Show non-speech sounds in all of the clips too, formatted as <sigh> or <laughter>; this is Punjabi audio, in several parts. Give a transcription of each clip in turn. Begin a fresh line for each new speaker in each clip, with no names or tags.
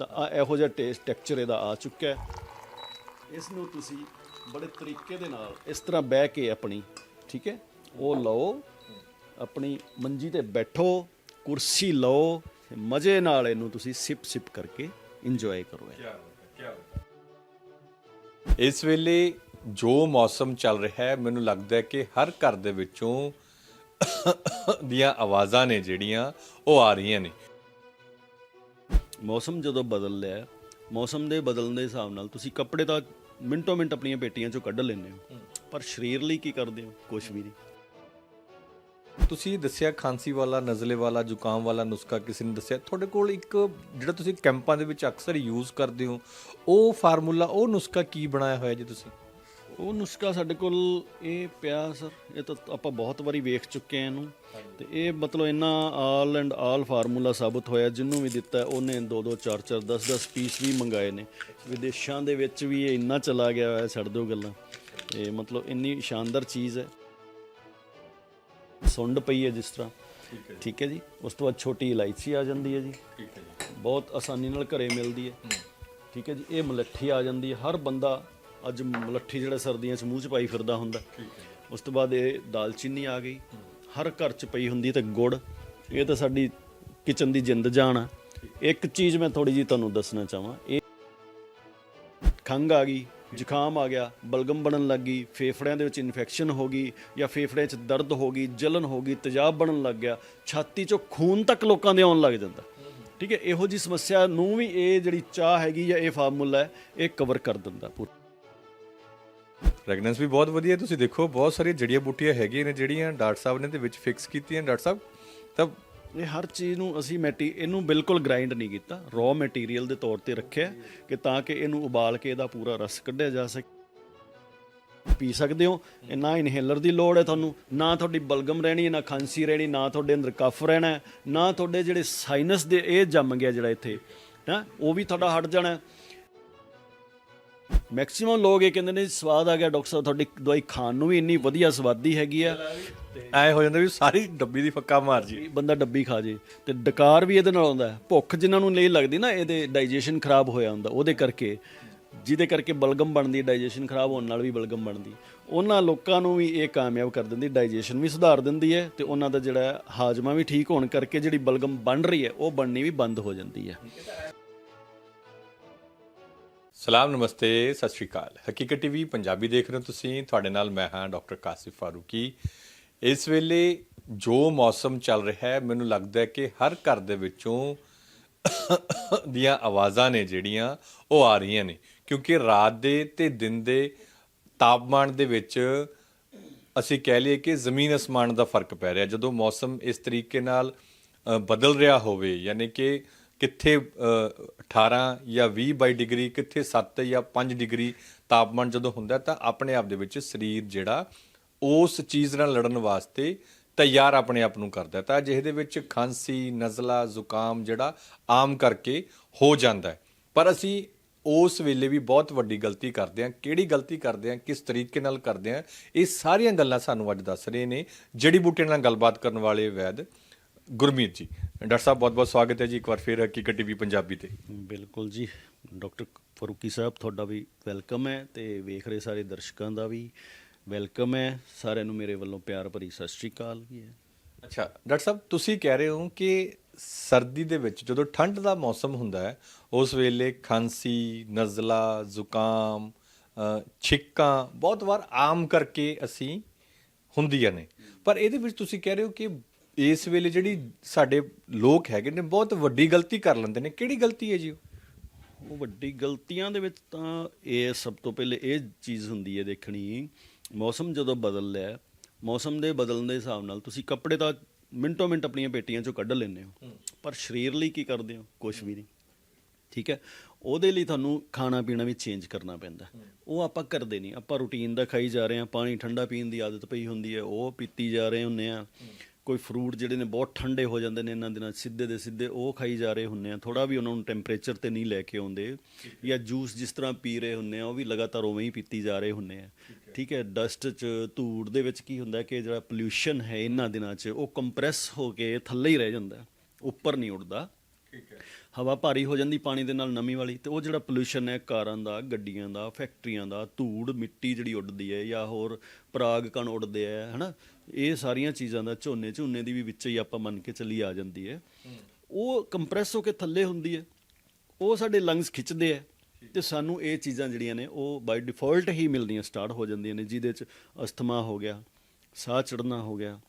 ਤਾਂ ਆ ਇਹੋ ਜਿਹਾ ਟੇਸਟ ਟੈਕਸਚਰ ਇਹਦਾ ਆ ਚੁੱਕਾ ਹੈ ਇਸ ਨੂੰ ਤੁਸੀਂ ਬੜੇ ਤਰੀਕੇ ਦੇ ਨਾਲ ਇਸ ਤਰ੍ਹਾਂ ਬਹਿ ਕੇ ਆਪਣੀ, ਠੀਕ ਹੈ, ਉਹ ਲਓ, ਆਪਣੀ ਮੰਜੀ ਤੇ ਬੈਠੋ, ਕੁਰਸੀ ਲਓ, ਮਜ਼ੇ ਨਾਲ ਇਹਨੂੰ ਤੁਸੀਂ ਸਿਪ ਸਿਪ ਕਰਕੇ ਇੰਜੋਏ ਕਰੋ ਇਹ।
ਇਸ ਵੇਲੇ ਜੋ ਮੌਸਮ ਚੱਲ ਰਿਹਾ ਹੈ, ਮੈਨੂੰ ਲੱਗਦਾ ਹੈ ਕਿ ਹਰ ਘਰ ਦੇ ਵਿੱਚੋਂ <coughs> ਦੀਆਂ ਆਵਾਜ਼ਾਂ ਨੇ ਜਿਹੜੀਆਂ, ਉਹ ਆ ਰਹੀਆਂ ਨੇ
ਮੌਸਮ ਜਦੋਂ ਬਦਲ ਲਿਆ ਮੌਸਮ ਦੇ ਬਦਲਣ ਦੇ ਹਿਸਾਬ ਨਾਲ ਤੁਸੀਂ ਕੱਪੜੇ ਤਾਂ ਮਿੰਟੋ ਮਿੰਟ ਆਪਣੀਆਂ ਪੇਟੀਆਂ ਚੋਂ ਕੱਢ ਲੈਂਦੇ ਹੋ। ਪਰ ਸਰੀਰ ਲਈ ਕੀ ਕਰਦੇ ਹੋ? ਕੁਝ ਵੀ ਨਹੀਂ।
ਤੁਸੀਂ ਦੱਸਿਆ ਖਾਂਸੀ ਵਾਲਾ ਨਜ਼ਲੇ ਵਾਲਾ ਜ਼ੁਕਾਮ ਵਾਲਾ ਨੁਸਖਾ ਕਿਸੇ ਨੇ ਦੱਸਿਆ। ਤੁਹਾਡੇ ਕੋਲ ਇੱਕ ਜਿਹੜਾ ਤੁਸੀਂ ਕੈਂਪਾਂ ਦੇ ਵਿੱਚ ਅਕਸਰ ਯੂਜ਼ ਕਰਦੇ ਹੋ ਉਹ ਫਾਰਮੂਲਾ ਉਹ ਨੁਸਖਾ ਕੀ ਬਣਾਇਆ ਹੋਇਆ ਜੀ ਤੁਸੀਂ?
ਉਹ ਨੁਸਖਾ ਸਾਡੇ ਕੋਲ ਇਹ ਪਿਆ ਸਰ ਇਹ ਤਾਂ ਆਪਾਂ ਬਹੁਤ ਵਾਰੀ ਵੇਖ ਚੁੱਕੇ ਆ ਇਹਨੂੰ। ਤੇ ਇਹ ਮਤਲਬ ਇੰਨਾ ਆਲ ਐਂਡ ਆਲ ਫਾਰਮੂਲਾ ਸਾਬਤ ਹੋਇਆ ਜਿੰਨੂੰ ਵੀ ਦਿੱਤਾ ਉਹਨੇ 2 2 4 4 10 10 ਪੀਸ ਵੀ ਮੰਗਾਏ ਨੇ। ਵਿਦੇਸ਼ਾਂ ਦੇ ਵਿੱਚ ਵੀ ਇਹ ਇੰਨਾ ਚਲਾ ਗਿਆ ਹੋਇਆ ਛੱਡ ਦਿਓ ਗੱਲਾਂ। ਇਹ ਮਤਲਬ ਇੰਨੀ ਸ਼ਾਨਦਾਰ ਚੀਜ਼ ਹੈ। ਸੁੰਡ ਪਈ ਹੈ ਜਿਸ ਤਰ੍ਹਾਂ। ਠੀਕ ਹੈ ਜੀ। ਉਸ ਤੋਂ ਬਾਅਦ ਛੋਟੀ ਇਲਾਇਚੀ ਆ ਜਾਂਦੀ ਹੈ ਜੀ।
ਠੀਕ ਹੈ ਜੀ।
ਬਹੁਤ ਆਸਾਨੀ ਨਾਲ ਘਰੇ ਮਿਲਦੀ ਹੈ। ਠੀਕ ਹੈ ਜੀ? ਇਹ ਮਲੱਠੀ ਆ ਜਾਂਦੀ ਹੈ। ਹਰ ਬੰਦਾ ਅੱਜ ਮਲੱਠੀ ਜਿਹੜਾ ਸਰਦੀਆਂ 'ਚ ਮੂੰਹ 'ਚ ਪਾਈ ਫਿਰਦਾ ਹੁੰਦਾ। ਉਸ ਤੋਂ ਬਾਅਦ ਇਹ ਦਾਲਚੀਨੀ ਆ ਗਈ। ਹਰ ਘਰ 'ਚ ਪਈ ਹੁੰਦੀ ਤੇ ਗੁੜ। ਇਹ ਤਾਂ ਸਾਡੀ ਕਿਚਨ ਦੀ ਜਿੰਦ ਜਾਨ ਆ। ਇੱਕ ਚੀਜ਼ ਮੈਂ ਥੋੜੀ ਜੀ ਤੁਹਾਨੂੰ ਦੱਸਣਾ ਚਾਹਾਂ। ਇਹ ਖੰਗ ਆ ਗਈ ਜ਼ੁਕਾਮ ਆ ਗਿਆ ਬਲਗਮ ਬਣਨ ਲੱਗ ਗਈ ਫੇਫੜਿਆਂ ਦੇ ਵਿੱਚ ਇਨਫੈਕਸ਼ਨ ਹੋ ਗਈ ਜਾਂ ਫੇਫੜਿਆਂ 'ਚ ਦਰਦ ਹੋ ਗਈ ਜਲਨ ਹੋ ਗਈ ਤੇਜ਼ਾਬ ਬਣਨ ਲੱਗ ਗਿਆ ਛਾਤੀ 'ਚੋਂ ਖੂਨ ਤੱਕ ਲੋਕਾਂ ਦੇ ਆਉਣ ਲੱਗ ਜਾਂਦਾ। ਠੀਕ ਹੈ ਇਹੋ ਜੀ ਸਮੱਸਿਆ ਨੂੰ ਵੀ ਇਹ ਜਿਹੜੀ ਚਾਹ ਹੈਗੀ ਜਾਂ ਇਹ ਫਾਰਮੂਲਾ ਹੈ ਇਹ ਕਵਰ ਕਰ ਦਿੰਦਾ ਪੂਰਾ।
ਫ੍ਰੈਗਨੈਂਸ ਵੀ ਬਹੁਤ ਵਧੀਆ ਤੁਸੀਂ ਦੇਖੋ, ਬਹੁਤ ਸਾਰੀਆਂ ਜੜੀਆਂ ਬੂਟੀਆਂ ਹੈਗੀਆਂ ਨੇ ਜਿਹੜੀਆਂ ਡਾਕਟਰ ਸਾਹਿਬ ਨੇ ਤੇ ਵਿੱਚ ਫਿਕਸ ਕੀਤੀਆਂ। ਡਾਕਟਰ ਸਾਹਿਬ, ਤਾਂ
ਇਹ ਹਰ ਚੀਜ਼ ਨੂੰ ਅਸੀਂ ਮੈਟੀ, ਇਹਨੂੰ ਬਿਲਕੁਲ ਗ੍ਰਾਈਂਡ ਨਹੀਂ ਕੀਤਾ। ਰॉ ਮਟੀਰੀਅਲ ਦੇ ਤੌਰ ਤੇ ਰੱਖਿਆ ਕਿ ਤਾਂ ਕਿ ਇਹਨੂੰ ਉਬਾਲ ਕੇ ਇਹਦਾ ਪੂਰਾ ਰਸ ਕੱਢਿਆ ਜਾ ਸਕੇ। ਪੀ ਸਕਦੇ ਹੋ ਨਾ ਇਨਹੇਲਰ ਦੀ ਲੋੜ ਹੈ ਤੁਹਾਨੂੰ, ਨਾ ਤੁਹਾਡੀ ਬਲਗਮ ਰਹਿਣੀ ਹੈ, ਨਾ ਖਾਂਸੀ ਰਹਿਣੀ, ਨਾ ਤੁਹਾਡੇ ਅੰਦਰ ਕਫ ਰਹਿਣਾ ਨਾ ਤੁਹਾਡੇ ਜਿਹੜੇ ਸਾਈਨਸ ਦੇ ਇਹ ਜੰਮ ਗਿਆ ਜਿਹੜਾ ਇੱਥੇ, ਹਾਂ, ਉਹ ਵੀ ਤੁਹਾਡਾ ਹਟ ਜਾਣਾ ਮੈਕਸਿਮਮ ਲੋਕ ਇਹ ਕਹਿੰਦੇ ਨੇ ਸਵਾਦ ਆ ਗਿਆ ਡਾਕਟਰ ਸਾਹਿਬ ਤੁਹਾਡੀ ਦਵਾਈ ਖਾਣ ਨੂੰ ਵੀ ਇੰਨੀ ਵਧੀਆ ਸਵਾਦੀ ਹੈਗੀ ਆ।
ਐ ਹੋ ਜਾਂਦਾ ਵੀ ਸਾਰੀ ਡੱਬੀ ਦੀ ਫੱਕਾ ਮਾਰ ਜੀ।
ਬੰਦਾ ਡੱਬੀ ਖਾ ਜੇ। ਤੇ ਡਕਾਰ ਵੀ ਇਹਦੇ ਨਾਲ ਆਉਂਦਾ ਭੁੱਖ ਜਿਨ੍ਹਾਂ ਨੂੰ ਨਹੀਂ ਲੱਗਦੀ ਨਾ ਇਹਦੇ ਡਾਈਜੈਸ਼ਨ ਖਰਾਬ ਹੋਇਆ ਹੁੰਦਾ ਉਹਦੇ ਕਰਕੇ। ਜਿਹਦੇ ਕਰਕੇ ਬਲਗਮ ਬਣਦੀ ਡਾਈਜੈਸ਼ਨ ਖਰਾਬ ਹੋਣ ਨਾਲ ਵੀ ਬਲਗਮ ਬਣਦੀ। ਉਹਨਾਂ ਲੋਕਾਂ ਨੂੰ ਵੀ ਇਹ ਕਾਮਯਾਬ ਕਰ ਦਿੰਦੀ ਡਾਈਜੈਸ਼ਨ ਵੀ ਸੁਧਾਰ ਦਿੰਦੀ ਹੈ ਤੇ ਉਹਨਾਂ ਦਾ ਜਿਹੜਾ ਹਾਜ਼ਮਾ ਵੀ ਠੀਕ ਹੋਣ ਕਰਕੇ ਜਿਹੜੀ ਬਲਗਮ ਬਣ ਰਹੀ ਹੈ ਉਹ ਬਣਨੀ ਵੀ ਬੰਦ ਹੋ ਜਾਂਦੀ ਹੈ।
ਸਲਾਮ, ਨਮਸਤੇ, ਸਤਿ ਸ਼੍ਰੀ ਅਕਾਲ। ਹਕੀਕਤ ਟੀਵੀ ਪੰਜਾਬੀ ਦੇਖ ਰਹੇ ਹੋ ਤੁਸੀਂ। ਤੁਹਾਡੇ ਨਾਲ ਮੈਂ ਹਾਂ ਡਾਕਟਰ ਕਾਸਿਫ ਫਾਰੂਕੀ। ਇਸ ਵੇਲੇ ਜੋ ਮੌਸਮ ਚੱਲ ਰਿਹਾ ਹੈ, ਮੈਨੂੰ ਲੱਗਦਾ ਹੈ ਕਿ ਹਰ ਘਰ ਦੇ ਵਿੱਚੋਂ ਦੀਆਂ ਆਵਾਜ਼ਾਂ ਨੇ ਜਿਹੜੀਆਂ, ਉਹ ਆ ਰਹੀਆਂ ਨੇ। ਕਿਉਂਕਿ ਰਾਤ ਦੇ ਤੇ ਦਿਨ ਦੇ ਤਾਪਮਾਨ ਦੇ ਵਿੱਚ ਅਸੀਂ ਕਹਿ ਲਈਏ ਕਿ ਜ਼ਮੀਨ ਅਸਮਾਨ ਦਾ ਫ਼ਰਕ ਪੈ ਰਿਹਾ। ਜਦੋਂ ਮੌਸਮ ਇਸ ਤਰੀਕੇ ਨਾਲ ਬਦਲ ਰਿਹਾ ਹੋਵੇ, ਯਾਨੀ ਕਿ ਕਿੱਥੇ ਅ, 18 ਜਾਂ 20 ਬਾਈ ਡਿਗਰੀ ਕਿੱਥੇ 7 ਜਾਂ 5 ਡਿਗਰੀ ਤਾਪਮਾਨ ਜਦੋਂ ਹੁੰਦਾ ਤਾਂ ਆਪਣੇ ਆਪ ਦੇ ਵਿੱਚ ਸਰੀਰ ਜਿਹੜਾ ਉਸ ਚੀਜ਼ ਨਾਲ ਲੜਨ ਵਾਸਤੇ ਤਿਆਰ ਆਪਣੇ ਆਪ ਨੂੰ ਕਰਦਾ ਹੈ। ਤਾਂ ਜਿਹਦੇ ਵਿੱਚ ਖਾਂਸੀ ਨਜ਼ਲਾ ਜ਼ੁਕਾਮ ਜਿਹੜਾ ਆਮ ਕਰਕੇ ਹੋ ਜਾਂਦਾ ਹੈ। ਪਰ ਅਸੀਂ ਉਸ ਵੇਲੇ ਵੀ ਬਹੁਤ ਵੱਡੀ ਗਲਤੀ ਕਰਦੇ ਹਾਂ। ਕਿਹੜੀ ਗਲਤੀ ਕਰਦੇ ਹਾਂ? ਕਿਸ ਤਰੀਕੇ ਨਾਲ ਕਰਦੇ ਹਾਂ? ਇਹ ਸਾਰੀਆਂ ਗੱਲਾਂ ਸਾਨੂੰ ਅੱਜ ਦੱਸ ਰਹੇ ਨੇ। ਜੜੀ ਬੂਟੇ ਨਾਲ ਗੱਲਬਾਤ ਕਰਨ ਵਾਲੇ ਵੈਦ ਗੁਰਮੀਤ ਜੀ ਡਾਕਟਰ ਸਾਹਿਬ ਬਹੁਤ ਬਹੁਤ ਸਵਾਗਤ ਹੈ ਜੀ ਇੱਕ ਵਾਰ ਫਿਰ ਹਕੀਕਤ ਟੀਵੀ ਪੰਜਾਬੀ ਤੇ।
ਬਿਲਕੁਲ ਜੀ ਡਾਕਟਰ ਫਰੂਕੀ ਸਾਹਿਬ ਤੁਹਾਡਾ ਵੀ ਵੈਲਕਮ ਹੈ ਤੇ ਵੇਖ ਰਹੇ ਸਾਰੇ ਦਰਸ਼ਕਾਂ ਦਾ ਵੀ ਵੈਲਕਮ ਹੈ। ਸਾਰਿਆਂ ਨੂੰ ਮੇਰੇ ਵੱਲੋਂ ਪਿਆਰ ਭਰੀ ਸਤਿ ਸ਼੍ਰੀ ਅਕਾਲ ਵੀ ਹੈ।
ਅੱਛਾ ਡਾਕਟਰ ਸਾਹਿਬ ਤੁਸੀਂ ਕਹਿ ਰਹੇ ਹੋ ਕਿ ਸਰਦੀ ਦੇ ਵਿੱਚ ਜਦੋਂ ਠੰਡ ਦਾ ਮੌਸਮ ਹੁੰਦਾ ਹੈ ਉਸ ਵੇਲੇ ਖਾਂਸੀ ਨਜ਼ਲਾ ਜ਼ੁਕਾਮ ਛਿੱਕਾਂ ਬਹੁਤ ਵਾਰ ਆਮ ਕਰਕੇ ਅਸੀਂ ਹੁੰਦੀਆਂ ਨੇ। ਪਰ ਇਹਦੇ ਵਿੱਚ ਤੁਸੀਂ ਕਹਿ ਰਹੇ ਹੋ ਕਿ ਇਸ ਵੇਲੇ ਜਿਹੜੀ ਸਾਡੇ ਲੋਕ ਹੈਗੇ ਨੇ ਬਹੁਤ ਵੱਡੀ ਗਲਤੀ ਕਰ ਲੈਂਦੇ ਨੇ। ਕਿਹੜੀ ਗਲਤੀ ਹੈ ਜੀ ਉਹ?
ਉਹ ਵੱਡੀ ਗਲਤੀਆਂ ਦੇ ਵਿੱਚ ਤਾਂ ਇਹ ਸਭ ਤੋਂ ਪਹਿਲੇ ਇਹ ਚੀਜ਼ ਹੁੰਦੀ ਹੈ ਦੇਖਣੀ। ਮੌਸਮ ਜਦੋਂ ਬਦਲ ਲਿਆ ਮੌਸਮ ਦੇ ਬਦਲਣ ਦੇ ਹਿਸਾਬ ਨਾਲ ਤੁਸੀਂ ਕੱਪੜੇ ਤਾਂ ਮਿੰਟੋ ਮਿੰਟ ਆਪਣੀਆਂ ਪੇਟੀਆਂ ਚੋਂ ਕੱਢ ਲੈਂਦੇ ਹੋ। ਪਰ ਸਰੀਰ ਲਈ ਕੀ ਕਰਦੇ ਹੋ? ਕੁਝ ਵੀ ਨਹੀਂ। ਠੀਕ ਹੈ? ਉਹਦੇ ਲਈ ਤੁਹਾਨੂੰ ਖਾਣਾ ਪੀਣਾ ਵੀ ਚੇਂਜ ਕਰਨਾ ਪੈਂਦਾ। ਉਹ ਆਪਾਂ ਕਰਦੇ ਨਹੀਂ। ਆਪਾਂ ਰੂਟੀਨ ਦਾ ਖਾਈ ਜਾ ਰਹੇ ਹਾਂ ਪਾਣੀ ਠੰਡਾ ਪੀਣ ਦੀ ਆਦਤ ਪਈ ਹੁੰਦੀ ਹੈ ਉਹ ਪੀਤੀ ਜਾ ਰਹੇ ਹੁੰਨੇ ਆ ਕੋਈ ਫਰੂਟ ਜਿਹੜੇ ਨੇ ਬਹੁਤ ਠੰਡੇ ਹੋ ਜਾਂਦੇ ਨੇ ਇਹਨਾਂ ਦਿਨਾਂ 'ਚ, ਸਿੱਧੇ ਦੇ ਸਿੱਧੇ ਉਹ ਖਾਈ ਜਾ ਰਹੇ ਹੁੰਨੇ ਆ। ਥੋੜਾ ਵੀ ਉਹਨਾਂ ਨੂੰ ਟੈਂਪਰੇਚਰ ਤੇ ਨਹੀਂ ਲੈ ਕੇ ਆਉਂਦੇ ਜਾਂ ਜੂਸ ਜਿਸ ਤਰ੍ਹਾਂ ਪੀ ਰਹੇ ਹੁੰਨੇ ਆ ਉਹ ਵੀ ਲਗਾਤਾਰ ਉਵੇਂ ਹੀ ਪੀਤੀ ਜਾ ਰਹੇ ਹੁੰਨੇ ਆ। ਠੀਕ ਹੈ ਡਸਟ 'ਚ ਧੂੜ ਦੇ ਵਿੱਚ ਕੀ ਹੁੰਦਾ ਕਿ ਜਿਹੜਾ ਪੋਲਿਊਸ਼ਨ ਹੈ ਇਹਨਾਂ ਦਿਨਾਂ 'ਚ ਉਹ ਕੰਪਰੈਸ ਹੋ ਕੇ ਥੱਲੇ ਹੀ ਰਹਿ ਜਾਂਦਾ ਉੱਪਰ ਨਹੀਂ ਉੱਡਦਾ।
ਠੀਕ ਹੈ।
ਹਵਾ ਭਾਰੀ ਹੋ ਜਾਂਦੀ ਪਾਣੀ ਦੇ ਨਾਲ ਨਮੀ ਵਾਲੀ ਤੇ ਉਹ ਜਿਹੜਾ ਪੋਲੂਸ਼ਨ ਹੈ ਕਾਰਾਂ ਦਾ ਗੱਡੀਆਂ ਦਾ ਫੈਕਟਰੀਆਂ ਦਾ ਧੂੜ ਮਿੱਟੀ ਜਿਹੜੀ ਉੱਡਦੀ ਹੈ ਜਾਂ ਹੋਰ ਪਰਾਗ ਕਣ ਉੱਡਦੇ ਆ ਹਨਾ? ਇਹ ਸਾਰੀਆਂ ਚੀਜ਼ਾਂ ਦਾ ਝੋਨੇ ਝੋਨੇ ਦੀ ਵੀ ਵਿੱਚ ਹੀ ਆਪਾਂ ਮੰਨ ਕੇ ਚੱਲੀ ਆ ਜਾਂਦੀ ਹੈ। ਉਹ ਕੰਪਰੈਸ ਹੋ ਕੇ ਥੱਲੇ ਹੁੰਦੀ ਹੈ। ਉਹ ਸਾਡੇ ਲੰਗਸ ਖਿੱਚਦੇ ਆ ਤੇ ਸਾਨੂੰ ਇਹ ਚੀਜ਼ਾਂ ਜਿਹੜੀਆਂ ਨੇ ਉਹ ਬਾਈ ਡਿਫਾਲਟ ਹੀ ਮਿਲਦੀਆਂ ਸਟਾਰਟ ਹੋ ਜਾਂਦੀਆਂ ਨੇ, ਜਿਹਦੇ ਚ ਅਸਥਮਾ ਹੋ ਗਿਆ, ਸਾਹ ਚੜਨਾ ਹੋ ਗਿਆ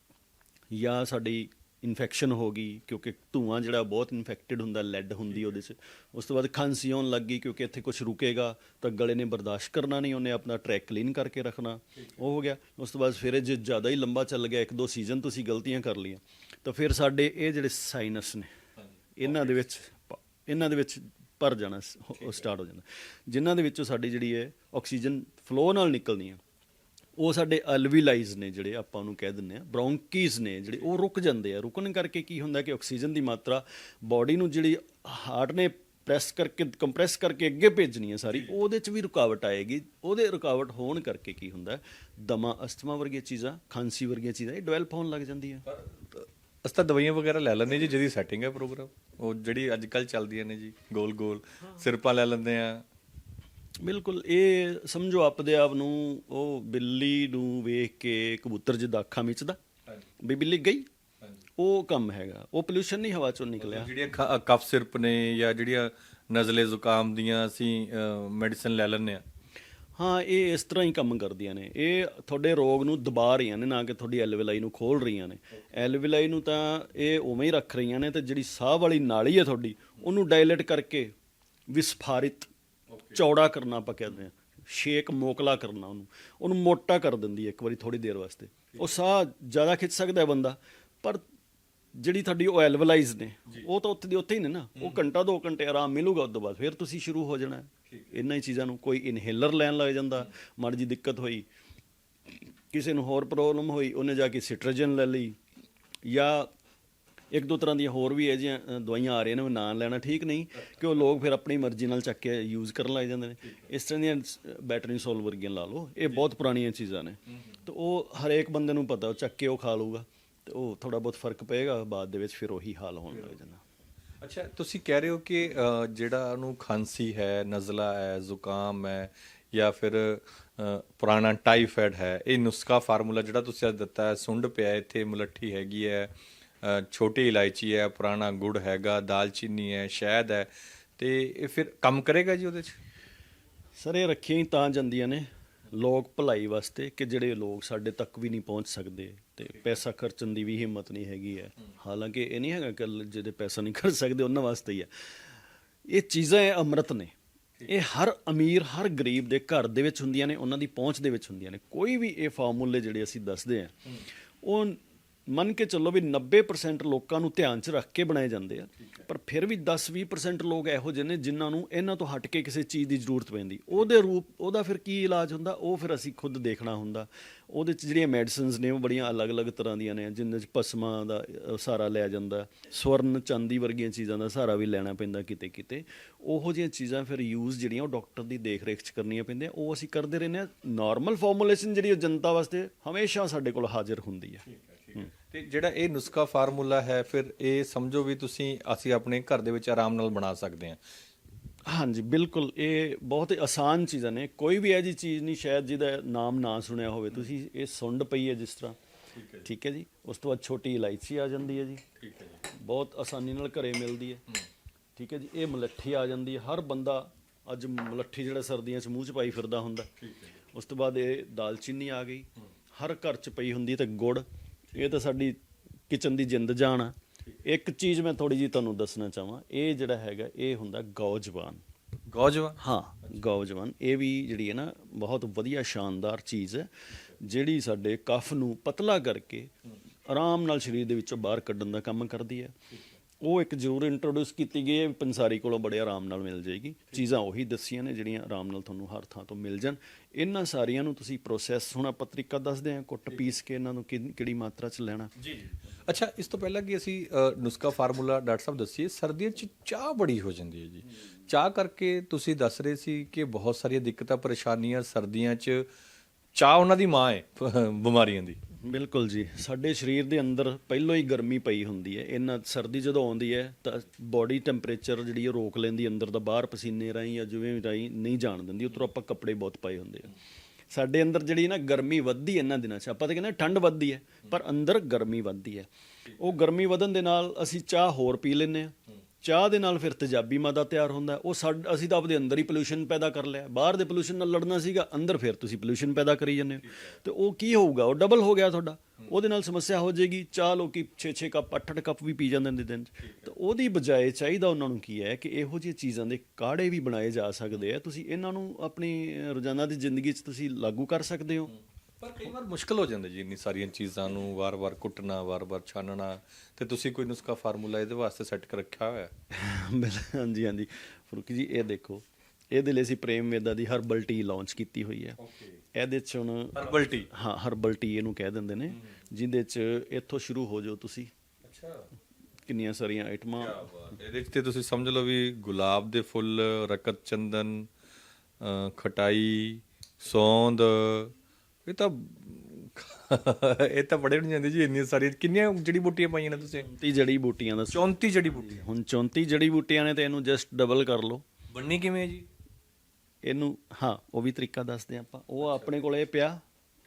ਜਾਂ ਸਾਡੀ ਇਨਫੈਕਸ਼ਨ ਹੋ ਗਈ ਕਿਉਂਕਿ ਧੂਆਂ ਜਿਹੜਾ ਬਹੁਤ ਇਨਫੈਕਟਡ ਹੁੰਦਾ ਲੈਡ ਹੁੰਦੀ ਉਹਦੇ 'ਚ। ਉਸ ਤੋਂ ਬਾਅਦ ਖਾਂਸੀ ਆਉਣ ਲੱਗ ਗਈ ਕਿਉਂਕਿ ਇੱਥੇ ਕੁਝ ਰੁਕੇਗਾ ਤਾਂ ਗਲੇ ਨੇ ਬਰਦਾਸ਼ਤ ਕਰਨਾ ਨਹੀਂ ਉਹਨੇ ਆਪਣਾ ਟਰੈਕ ਕਲੀਨ ਕਰਕੇ ਰੱਖਣਾ। ਉਹ ਹੋ ਗਿਆ। ਉਸ ਤੋਂ ਬਾਅਦ ਫਿਰ ਜੇ ਜ਼ਿਆਦਾ ਹੀ ਲੰਬਾ ਚੱਲ ਗਿਆ ਇੱਕ ਦੋ ਸੀਜ਼ਨ ਤੁਸੀਂ ਗਲਤੀਆਂ ਕਰ ਲਈਆਂ। ਤਾਂ ਫਿਰ ਸਾਡੇ ਇਹ ਜਿਹੜੇ ਸਾਈਨਸ ਨੇ ਇਹਨਾਂ ਦੇ ਵਿੱਚ ਇਹਨਾਂ ਦੇ ਵਿੱਚ ਭਰ ਜਾਣਾ ਉਹ ਸਟਾਰਟ ਹੋ। ਜਾਂਦਾ ਜਿਨ੍ਹਾਂ ਦੇ ਵਿੱਚੋਂ ਸਾਡੀ ਜਿਹੜੀ ਹੈ ਆਕਸੀਜਨ ਫਲੋ ਨਾਲ ਨਿਕਲਦੀ ਹੈ ਉਹ ਸਾਡੇ ਅਲਵੀਲਾਈਜ਼ ਨੇ ਜਿਹੜੇ ਆਪਾਂ ਉਹਨੂੰ ਕਹਿ ਦਿੰਦੇ ਆ ਬ੍ਰੌਂਕੀਜ਼ ਨੇ ਜਿਹੜੇ ਉਹ ਰੁਕ ਜਾਂਦੇ ਆ। ਰੁਕਣ ਕਰਕੇ ਕੀ ਹੁੰਦਾ ਕਿ ਆਕਸੀਜਨ ਦੀ ਮਾਤਰਾ ਬਾਡੀ ਨੂੰ ਜਿਹੜੀ ਹਾਰਟ ਨੇ ਪ੍ਰੈਸ ਕਰਕੇ, ਕੰਪਰੈਸ ਕਰਕੇ ਅੱਗੇ ਭੇਜਣੀ ਹੈ ਸਾਰੀ, ਉਹਦੇ 'ਚ ਵੀ ਰੁਕਾਵਟ ਆਏਗੀ। ਉਹਦੇ ਰੁਕਾਵਟ ਹੋਣ ਕਰਕੇ ਕੀ ਹੁੰਦਾ ਹੈ? ਦਮਾ ਅਸਥਮਾ ਵਰਗੀਆਂ ਚੀਜ਼ਾਂ, ਖਾਂਸੀ ਵਰਗੀਆਂ ਚੀਜ਼ਾਂ, ਇਹ ਡਿਵੈਲਪ ਹੋਣ ਲੱਗ ਜਾਂਦੀਆਂ।
ਅਸੀਂ ਤਾਂ ਦਵਾਈਆਂ ਵਗੈਰਾ ਲੈ ਲੈਂਦੇ ਜੀ, ਜਿਹਦੀ ਸੈਟਿੰਗ ਹੈ ਪ੍ਰੋਗਰਾਮ ਉਹ ਜਿਹੜੀ ਅੱਜ ਕੱਲ ਚੱਲਦੀਆਂ ਨੇ ਜੀ ਗੋਲ ਗੋਲ ਸਿਰਪਾ ਲੈ ਲੈਂਦੇ ਆ
ਬਿਲਕੁਲ ਇਹ ਸਮਝੋ ਆਪਦੇ ਆਪ ਨੂੰ ਉਹ ਬਿੱਲੀ ਨੂੰ ਵੇਖ ਕੇ ਕਬੂਤਰ ਜਿੱਦਾਂ ਅੱਖਾਂ ਮੀਚਦਾ ਵੀ ਬਿੱਲੀ ਗਈ ਉਹ ਕੰਮ ਹੈਗਾ ਉਹ ਪੋਲੂਸ਼ਨ ਨਹੀਂ ਹਵਾ ਚੋਂ ਨਿਕਲਿਆ।
ਜਿਹੜੀਆਂ ਕਫ ਸਿਰਪ ਨੇ ਜਾਂ ਜਿਹੜੀਆਂ ਨਜ਼ਲੇ ਜ਼ੁਕਾਮ ਦੀਆਂ ਅਸੀਂ ਮੈਡੀਸਨ ਲੈ ਲੈਂਦੇ ਆ
ਹਾਂ ਇਹ ਇਸ ਤਰ੍ਹਾਂ ਹੀ ਕੰਮ ਕਰਦੀਆਂ ਨੇ। ਇਹ ਤੁਹਾਡੇ ਰੋਗ ਨੂੰ ਦਬਾ ਰਹੀਆਂ ਨੇ ਨਾ ਕਿ ਤੁਹਾਡੀ ਐਲਵੀਲਾਈ ਨੂੰ ਖੋਲ ਰਹੀਆਂ ਨੇ। ਐਲਵੀਲਾਈ ਨੂੰ ਤਾਂ ਇਹ ਉਵੇਂ ਹੀ ਰੱਖ ਰਹੀਆਂ ਨੇ ਤੇ ਜਿਹੜੀ ਸਾਹ ਵਾਲੀ ਨਾਲੀ ਹੈ ਤੁਹਾਡੀ ਉਹਨੂੰ ਡਾਇਲੇਟ ਕਰਕੇ ਵਿਸਫਾਰਿਤ ਚੌੜਾ ਕਰਨਾ ਆਪਾਂ ਕਹਿੰਦੇ ਆ। ਸ਼ੇਕ ਮੋਕਲਾ ਕਰਨਾ ਉਹਨੂੰ। ਉਹਨੂੰ ਮੋਟਾ ਕਰ ਦਿੰਦੀ ਹੈ ਇੱਕ ਵਾਰੀ ਥੋੜੀ ਦੇਰ ਵਾਸਤੇ। ਉਹ ਸਾਹ ਜ਼ਿਆਦਾ ਖਿੱਚ ਸਕਦਾ ਹੈ ਬੰਦਾ ਪਰ ਜਿਹੜੀ ਤੁਹਾਡੀ ਉਹ ਐਲਵਲਾਈਜ਼ ਨੇ ਉਹ ਤਾਂ ਉੱਥੇ ਦੀ ਉੱਥੇ ਹੀ ਨੇ ਨਾ। ਉਹ ਘੰਟਾ ਦੋ ਘੰਟੇ ਆਰਾਮ ਮਿਲੂਗਾ ਉਸ ਤੋਂ ਬਾਅਦ ਫਿਰ ਤੁਸੀਂ ਸ਼ੁਰੂ ਹੋ ਜਾਣਾ। ਇੰਨਾ ਹੀ ਚੀਜ਼ਾਂ ਨੂੰ ਕੋਈ ਇਨਹੇਲਰ ਲੈਣ ਲੱਗ ਜਾਂਦਾ। ਮਾੜੀ ਜੀ ਦਿੱਕਤ ਹੋਈ ਕਿਸੇ ਨੂੰ ਹੋਰ ਪ੍ਰੋਬਲਮ ਹੋਈ ਉਹਨੇ ਜਾ ਕੇ ਸਿਟਰਜਨ ਲੈ ਲਈ ਜਾਂ ਇੱਕ ਦੋ ਤਰ੍ਹਾਂ ਦੀਆਂ ਹੋਰ ਵੀ ਇਹ ਜਿਹੀਆਂ ਦਵਾਈਆਂ ਆ ਰਹੀਆਂ ਨੇ, ਉਹ ਨਾਂ ਲੈਣਾ ਠੀਕ ਨਹੀਂ, ਕਿ ਉਹ ਲੋਕ ਫਿਰ ਆਪਣੀ ਮਰਜ਼ੀ ਨਾਲ ਚੱਕ ਕੇ ਯੂਜ਼ ਕਰਨ ਲੱਗ ਜਾਂਦੇ ਨੇ। ਇਸ ਤਰ੍ਹਾਂ ਦੀਆਂ ਬੈਟਰੀ ਸੋਲ ਵਰਗੀਆਂ ਲਾ ਲਓ, ਇਹ ਬਹੁਤ ਪੁਰਾਣੀਆਂ ਚੀਜ਼ਾਂ ਨੇ। ਤੇ ਉਹ ਹਰੇਕ ਬੰਦੇ ਨੂੰ ਪਤਾ, ਉਹ ਚੱਕ ਕੇ ਉਹ ਖਾ ਲਊਗਾ, ਤੇ ਉਹ ਥੋੜਾ ਬਹੁਤ ਫ਼ਰਕ ਪਏਗਾ, ਬਾਅਦ ਦੇ ਵਿੱਚ ਫਿਰ ਉਹੀ ਹਾਲ ਹੋਣ ਲੱਗ ਜਾਂਦਾ।
ਅੱਛਾ, ਤੁਸੀਂ ਕਹਿ ਰਹੇ ਹੋ ਕਿ ਜਿਹੜਾ ਉਹਨੂੰ ਖਾਂਸੀ ਹੈ, ਨਜ਼ਲਾ ਹੈ, ਜ਼ੁਕਾਮ ਹੈ, ਜਾਂ ਫਿਰ ਪੁਰਾਣਾ ਟਾਈਫਾਇਡ ਹੈ, ਇਹ ਨੁਸਖਾ ਫਾਰਮੂਲਾ ਜਿਹੜਾ ਤੁਸੀਂ ਅੱਜ ਦਿੱਤਾ ਹੈ, ਸੁੰਡ ਪਿਆ ਇੱਥੇ ਮੁਲੱਠੀ ਹੈਗੀ ਹੈ ਛੋਟੀ ਇਲਾਇਚੀ ਹੈ ਪੁਰਾਣਾ ਗੁੜ ਹੈਗਾ ਦਾਲਚੀਨੀ ਹੈ ਸ਼ਹਿਦ ਹੈ ਤੇ ਇਹ ਫਿਰ ਕੰਮ ਕਰੇਗਾ ਜੀ ਉਹਦੇ 'ਚ?
ਸਰ ਇਹ ਰੱਖੀਆਂ ਹੀ ਤਾਂ ਜਾਂਦੀਆਂ ਨੇ ਲੋਕ ਭਲਾਈ ਵਾਸਤੇ ਕਿ ਜਿਹੜੇ ਲੋਕ ਸਾਡੇ ਤੱਕ ਵੀ ਨਹੀਂ ਪਹੁੰਚ ਸਕਦੇ ਤੇ ਪੈਸਾ ਖਰਚਣ ਦੀ ਵੀ ਹਿੰਮਤ ਨਹੀਂ ਹੈਗੀ ਹੈ। ਹਾਲਾਂਕਿ ਇਹ ਨਹੀਂ ਹੈਗਾ ਕਿ ਜਿਹਦੇ ਪੈਸਾ ਨਹੀਂ ਖਰਚ ਸਕਦੇ ਉਹਨਾਂ ਵਾਸਤੇ ਹੀ ਹੈ। ਇਹ ਚੀਜ਼ਾਂ ਅੰਮ੍ਰਿਤ ਨੇ। ਇਹ ਹਰ ਅਮੀਰ ਹਰ ਗਰੀਬ ਦੇ ਘਰ ਦੇ ਵਿੱਚ ਹੁੰਦੀਆਂ ਨੇ ਉਹਨਾਂ ਦੀ ਪਹੁੰਚ ਦੇ ਵਿੱਚ ਹੁੰਦੀਆਂ ਨੇ। ਕੋਈ ਵੀ ਇਹ ਫਾਰਮੂਲੇ ਜਿਹੜੇ ਅਸੀਂ ਦੱਸਦੇ ਆ ਉਹ ਮੰਨ ਕੇ ਚੱਲੋ ਵੀ 90% ਲੋਕਾਂ ਨੂੰ ਧਿਆਨ 'ਚ ਰੱਖ ਕੇ ਬਣਾਏ ਜਾਂਦੇ ਆ। ਪਰ ਫਿਰ ਵੀ 10-20% ਲੋਕ ਇਹੋ ਜਿਹੇ ਨੇ ਜਿਨ੍ਹਾਂ ਨੂੰ ਇਹਨਾਂ ਤੋਂ ਹਟ ਕੇ ਕਿਸੇ ਚੀਜ਼ ਦੀ ਜ਼ਰੂਰਤ ਪੈਂਦੀ। ਉਹਦੇ ਰੂਪ, ਉਹਦਾ ਫਿਰ ਕੀ ਇਲਾਜ ਹੁੰਦਾ? ਉਹ ਫਿਰ ਅਸੀਂ ਖੁਦ ਦੇਖਣਾ ਹੁੰਦਾ। ਉਹਦੇ 'ਚ ਜਿਹੜੀਆਂ ਮੈਡੀਸਿਨਸ ਨੇ ਉਹ ਬੜੀਆਂ ਅਲੱਗ-ਅਲੱਗ ਤਰ੍ਹਾਂ ਦੀਆਂ ਨੇ ਜਿਨ੍ਹਾਂ 'ਚ ਪਸਮਾ ਦਾ ਸਹਾਰਾ ਲਿਆ ਜਾਂਦਾ ਸਵਰਨ ਚਾਂਦੀ ਵਰਗੀਆਂ ਚੀਜ਼ਾਂ ਦਾ ਸਹਾਰਾ ਵੀ ਲੈਣਾ ਪੈਂਦਾ ਕਿਤੇ ਕਿਤੇ ਉਹੋ ਜਿਹੀਆਂ ਚੀਜ਼ਾਂ ਫਿਰ ਯੂਜ਼ ਜਿਹੜੀਆਂ ਉਹ ਡਾਕਟਰ ਦੀ ਦੇਖ ਰੇਖ 'ਚ ਕਰਨੀਆਂ ਪੈਂਦੀਆਂ। ਉਹ ਅਸੀਂ ਕਰਦੇ ਰਹਿੰਦੇ ਆ ਨਾਰਮਲ ਫਾਰਮੂਲੇਸ਼ਨ ਜਿਹੜੀ ਉਹ ਜਨਤਾ ਵਾਸਤੇ ਹਮੇਸ਼ਾ ਸਾਡੇ ਕੋਲ ਹਾਜ਼ਰ ਹੁੰਦੀ ਹੈ।
ਤੇ ਜਿਹੜਾ ਇਹ ਨੁਸਖਾ ਫਾਰਮੂਲਾ ਹੈ ਫਿਰ ਇਹ ਸਮਝੋ ਵੀ ਤੁਸੀਂ ਅਸੀਂ ਆਪਣੇ ਘਰ ਦੇ ਵਿੱਚ ਆਰਾਮ ਨਾਲ ਬਣਾ ਸਕਦੇ ਹਾਂ।
ਹਾਂਜੀ ਬਿਲਕੁਲ। ਇਹ ਬਹੁਤ ਹੀ ਆਸਾਨ ਚੀਜ਼ਾਂ ਨੇ। ਕੋਈ ਵੀ ਇਹ ਜੀ ਚੀਜ਼ ਨਹੀਂ ਸ਼ਾਇਦ ਜਿਹਦਾ ਨਾਮ ਨਾ ਸੁਣਿਆ ਹੋਵੇ। ਤੁਸੀਂ ਇਹ ਸੁੰਡ ਪਈ ਹੈ ਜਿਸ ਤਰ੍ਹਾਂ। ਠੀਕ ਹੈ ਜੀ। ਉਸ ਤੋਂ ਬਾਅਦ ਛੋਟੀ ਇਲਾਇਚੀ ਆ ਜਾਂਦੀ ਹੈ ਜੀ।
ਠੀਕ ਹੈ ਜੀ।
ਬਹੁਤ ਆਸਾਨੀ ਨਾਲ ਘਰੇ ਮਿਲਦੀ ਹੈ। ਠੀਕ ਹੈ ਜੀ। ਇਹ ਮਲੱਠੀ ਆ ਜਾਂਦੀ ਹੈ। ਹਰ ਬੰਦਾ ਅੱਜ ਮਲੱਠੀ ਜਿਹੜਾ ਸਰਦੀਆਂ 'ਚ ਮੂੰਹ 'ਚ ਪਾਈ ਫਿਰਦਾ ਹੁੰਦਾ। ਉਸ ਤੋਂ ਬਾਅਦ ਇਹ ਦਾਲਚੀਨੀ ਆ ਗਈ। ਹਰ ਘਰ 'ਚ ਪਈ ਹੁੰਦੀ ਤੇ ਗੁੜ। ਇਹ ਤਾਂ ਸਾਡੀ ਕਿਚਨ ਦੀ ਜਿੰਦ ਜਾਨ ਆ। ਇੱਕ ਚੀਜ਼ ਮੈਂ ਥੋੜੀ ਜੀ ਤੁਹਾਨੂੰ ਦੱਸਣਾ ਚਾਹਾਂ ਇਹ ਜਿਹੜਾ ਹੈਗਾ ਇਹ ਹੁੰਦਾ ਗੌਜਵਾਨ।
ਗੌਜਵਾ
ਹਾਂ ਗੌਜਵਾਨ। ਇਹ ਵੀ ਜਿਹੜੀ ਹੈ ਨਾ ਬਹੁਤ ਵਧੀਆ ਸ਼ਾਨਦਾਰ ਚੀਜ਼ ਹੈ ਜਿਹੜੀ ਸਾਡੇ ਕਫ ਨੂੰ ਪਤਲਾ ਕਰਕੇ ਆਰਾਮ ਨਾਲ ਸਰੀਰ ਦੇ ਵਿੱਚੋਂ ਬਾਹਰ ਕੱਢਣ ਦਾ ਕੰਮ ਕਰਦੀ ਹੈ। ਉਹ ਇੱਕ ਜ਼ਰੂਰ ਇੰਟਰੋਡਿਊਸ ਕੀਤੀ ਗਈ ਹੈ ਪੰਸਾਰੀ ਕੋਲੋਂ ਬੜੇ ਆਰਾਮ ਨਾਲ ਮਿਲ ਜਾਏਗੀ। ਚੀਜ਼ਾਂ ਉਹੀ ਦੱਸੀਆਂ ਨੇ ਜਿਹੜੀਆਂ ਆਰਾਮ ਨਾਲ ਤੁਹਾਨੂੰ ਹਰ ਥਾਂ ਤੋਂ ਮਿਲ ਜਾਣ। ਇਹਨਾਂ ਸਾਰੀਆਂ ਨੂੰ ਤੁਸੀਂ ਪ੍ਰੋਸੈਸ ਹੁਣ ਆਪਾਂ ਤਰੀਕਾ ਦੱਸਦੇ ਹਾਂ ਕੁੱਟ ਪੀਸ ਕੇ ਇਹਨਾਂ ਨੂੰ ਕਿਹੜੀ ਮਾਤਰਾ 'ਚ ਲੈਣਾ।
ਜੀ ਅੱਛਾ ਇਸ ਤੋਂ ਪਹਿਲਾਂ ਕਿ ਅਸੀਂ ਨੁਸਖਾ ਫਾਰਮੂਲਾ ਡਾਕਟਰ ਸਾਹਿਬ ਦੱਸੀਏ ਸਰਦੀਆਂ 'ਚ ਚਾਹ ਬੜੀ ਹੋ ਜਾਂਦੀ ਹੈ ਜੀ। ਚਾਹ ਕਰਕੇ ਤੁਸੀਂ ਦੱਸ ਰਹੇ ਸੀ ਕਿ ਬਹੁਤ ਸਾਰੀਆਂ ਦਿੱਕਤਾਂ ਪਰੇਸ਼ਾਨੀਆਂ ਸਰਦੀਆਂ 'ਚ ਚਾਹ ਉਹਨਾਂ ਦੀ ਮਾਂ ਹੈ ਬਿਮਾਰੀਆਂ ਦੀ।
ਬਿਲਕੁਲ ਜੀ। ਸਾਡੇ ਸਰੀਰ ਦੇ ਅੰਦਰ ਪਹਿਲਾਂ ਹੀ ਗਰਮੀ ਪਈ ਹੁੰਦੀ ਹੈ। ਇਹਨਾਂ ਸਰਦੀ ਜਦੋਂ ਆਉਂਦੀ ਹੈ ਤਾਂ ਬਾਡੀ ਟੈਂਪਰੇਚਰ ਜਿਹੜੀ ਉਹ ਰੋਕ ਲੈਂਦੀ ਅੰਦਰ ਦਾ, ਬਾਹਰ ਪਸੀਨੇ ਰਾਹੀਂ ਜਾਂ ਜਿਵੇਂ ਵੀ ਰਾਹੀਂ ਨਹੀਂ ਜਾਣ ਦਿੰਦੀ, ਉਧਰੋਂ ਆਪਾਂ ਕੱਪੜੇ ਬਹੁਤ ਪਾਏ ਹੁੰਦੇ ਆ। ਸਾਡੇ ਅੰਦਰ ਜਿਹੜੀ ਨਾ ਗਰਮੀ ਵੱਧਦੀ ਹੈ ਇਹਨਾਂ ਦਿਨਾਂ 'ਚ, ਆਪਾਂ ਤਾਂ ਕਹਿੰਦੇ ਠੰਡ ਵੱਧਦੀ ਹੈ, ਪਰ ਅੰਦਰ ਗਰਮੀ ਵੱਧਦੀ ਹੈ। ਉਹ ਗਰਮੀ ਵਧਣ ਦੇ ਨਾਲ ਅਸੀਂ ਚਾਹ ਹੋਰ ਪੀ ਲੈਂਦੇ ਆ ਚਾਹ ਦੇ ਨਾਲ ਫਿਰ ਤੇਜ਼ਾਬੀ ਮਾਦਾ ਤਿਆਰ ਹੁੰਦਾ ਉਹ ਸਾਡ ਅਸੀਂ ਤਾਂ ਆਪਦੇ ਅੰਦਰ ਹੀ ਪੋਲੂਸ਼ਨ ਪੈਦਾ ਕਰ ਲਿਆ। ਬਾਹਰ ਦੇ ਪੋਲੂਸ਼ਨ ਨਾਲ ਲੜਨਾ ਸੀਗਾ, ਅੰਦਰ ਫਿਰ ਤੁਸੀਂ ਪੋਲੂਸ਼ਨ ਪੈਦਾ ਕਰੀ ਜਾਂਦੇ ਹੋ। ਤੇ ਉਹ ਕੀ ਹੋਊਗਾ? ਉਹ ਡਬਲ ਹੋ ਗਿਆ ਤੁਹਾਡਾ। ਉਹਦੇ ਨਾਲ ਸਮੱਸਿਆ ਹੋ ਜਾਏਗੀ। ਚਾਹ ਲੋਕੀ 6-6 ਕੱਪ 8-8 ਕੱਪ ਵੀ ਪੀ ਜਾਂਦੇ ਨੇ ਦਿਨ 'ਚ। ਤਾਂ ਉਹਦੀ ਬਜਾਏ ਚਾਹੀਦਾ ਉਹਨਾਂ ਨੂੰ ਕੀ ਹੈ ਕਿ ਇਹੋ ਜਿਹੀ ਚੀਜ਼ਾਂ ਦੇ ਕਾੜੇ ਵੀ ਬਣਾਏ ਜਾ ਸਕਦੇ ਆ। ਤੁਸੀਂ ਇਹਨਾਂ ਨੂੰ ਆਪਣੀ ਰੋਜ਼ਾਨਾ ਦੀ ਜ਼ਿੰਦਗੀ 'ਚ ਤੁਸੀਂ ਲਾਗੂ ਕਰ ਸਕਦੇ ਹੋ।
ਪਰ ਕਈ ਵਾਰ ਮੁਸ਼ਕਲ ਹੋ ਜਾਂਦਾ ਜੀ ਇੰਨੀ ਸਾਰੀਆਂ ਚੀਜ਼ਾਂ ਨੂੰ ਵਾਰ-ਵਾਰ ਕੁੱਟਣਾ ਵਾਰ-ਵਾਰ ਛਾਨਣਾ। ਤੇ ਤੁਸੀਂ ਕੋਈ ਨੁਸਖਾ ਫਾਰਮੂਲਾ ਇਹਦੇ ਵਾਸਤੇ ਸੈੱਟ ਕਰ ਰੱਖਿਆ ਹੋਇਆ?
ਹਾਂਜੀ ਹਾਂਜੀ। ਫਰੂਕੀ ਜੀ ਇਹ ਦੇਖੋ ਇਹਦੇ ਲਈ ਅਸੀਂ ਪ੍ਰੇਮ ਵੇਦਾ ਦੀ ਹਰਬਲ ਟੀ ਲਾਂਚ ਕੀਤੀ ਹੋਈ ਹੈ। ਇਹਦੇ ਚ ਹੁਣ
ਹਰਬਲ ਟੀ?
ਹਾਂ ਹਰਬਲ ਟੀ ਇਹਨੂੰ ਕਹਿ ਦਿੰਦੇ ਨੇ ਜਿਹਦੇ ਚ ਇੱਥੋਂ ਸ਼ੁਰੂ ਹੋ ਜਾਓ ਤੁਸੀਂ।
ਅੱਛਾ।
ਕਿੰਨੀਆਂ ਸਾਰੀਆਂ ਆਈਟਮਾਂ।
ਇਹਦੇ ਤੇ ਤੁਸੀਂ ਸਮਝ ਲਓ ਵੀ ਗੁਲਾਬ ਦੇ ਫੁੱਲ ਰਕਤ ਚੰਦਨ ਖਟਾਈ ਸੌਂਦ ਇਹ ਤਾਂ ਇਹ ਤਾਂ ਬੜੇ ਨਹੀਂ ਜਾਂਦੇ ਜੀ ਇੰਨੀਆਂ ਸਾਰੀਆਂ। ਕਿੰਨੀਆਂ ਜੜੀ ਬੂਟੀਆਂ ਪਾਈਆਂ ਨੇ ਤੁਸੀਂ?
34 ਜੜੀ ਬੂਟੀਆਂ ਦਾ
34 ਜੜੀ ਬੂਟੀ
ਹੁਣ 34 ਜੜੀ ਬੂਟੀਆਂ ਨੇ ਤੇ ਇਹਨੂੰ ਜਸਟ ਡਬਲ ਕਰ ਲਓ।
ਬਣਨੀ ਕਿਵੇਂ ਹੈ ਜੀ?
ਇਹਨੂੰ ਹਾਂ ਉਹ ਵੀ ਤਰੀਕਾ ਦੱਸਦੇ ਆਪਾਂ। ਉਹ ਆਪਣੇ ਕੋਲ ਇਹ ਪਿਆ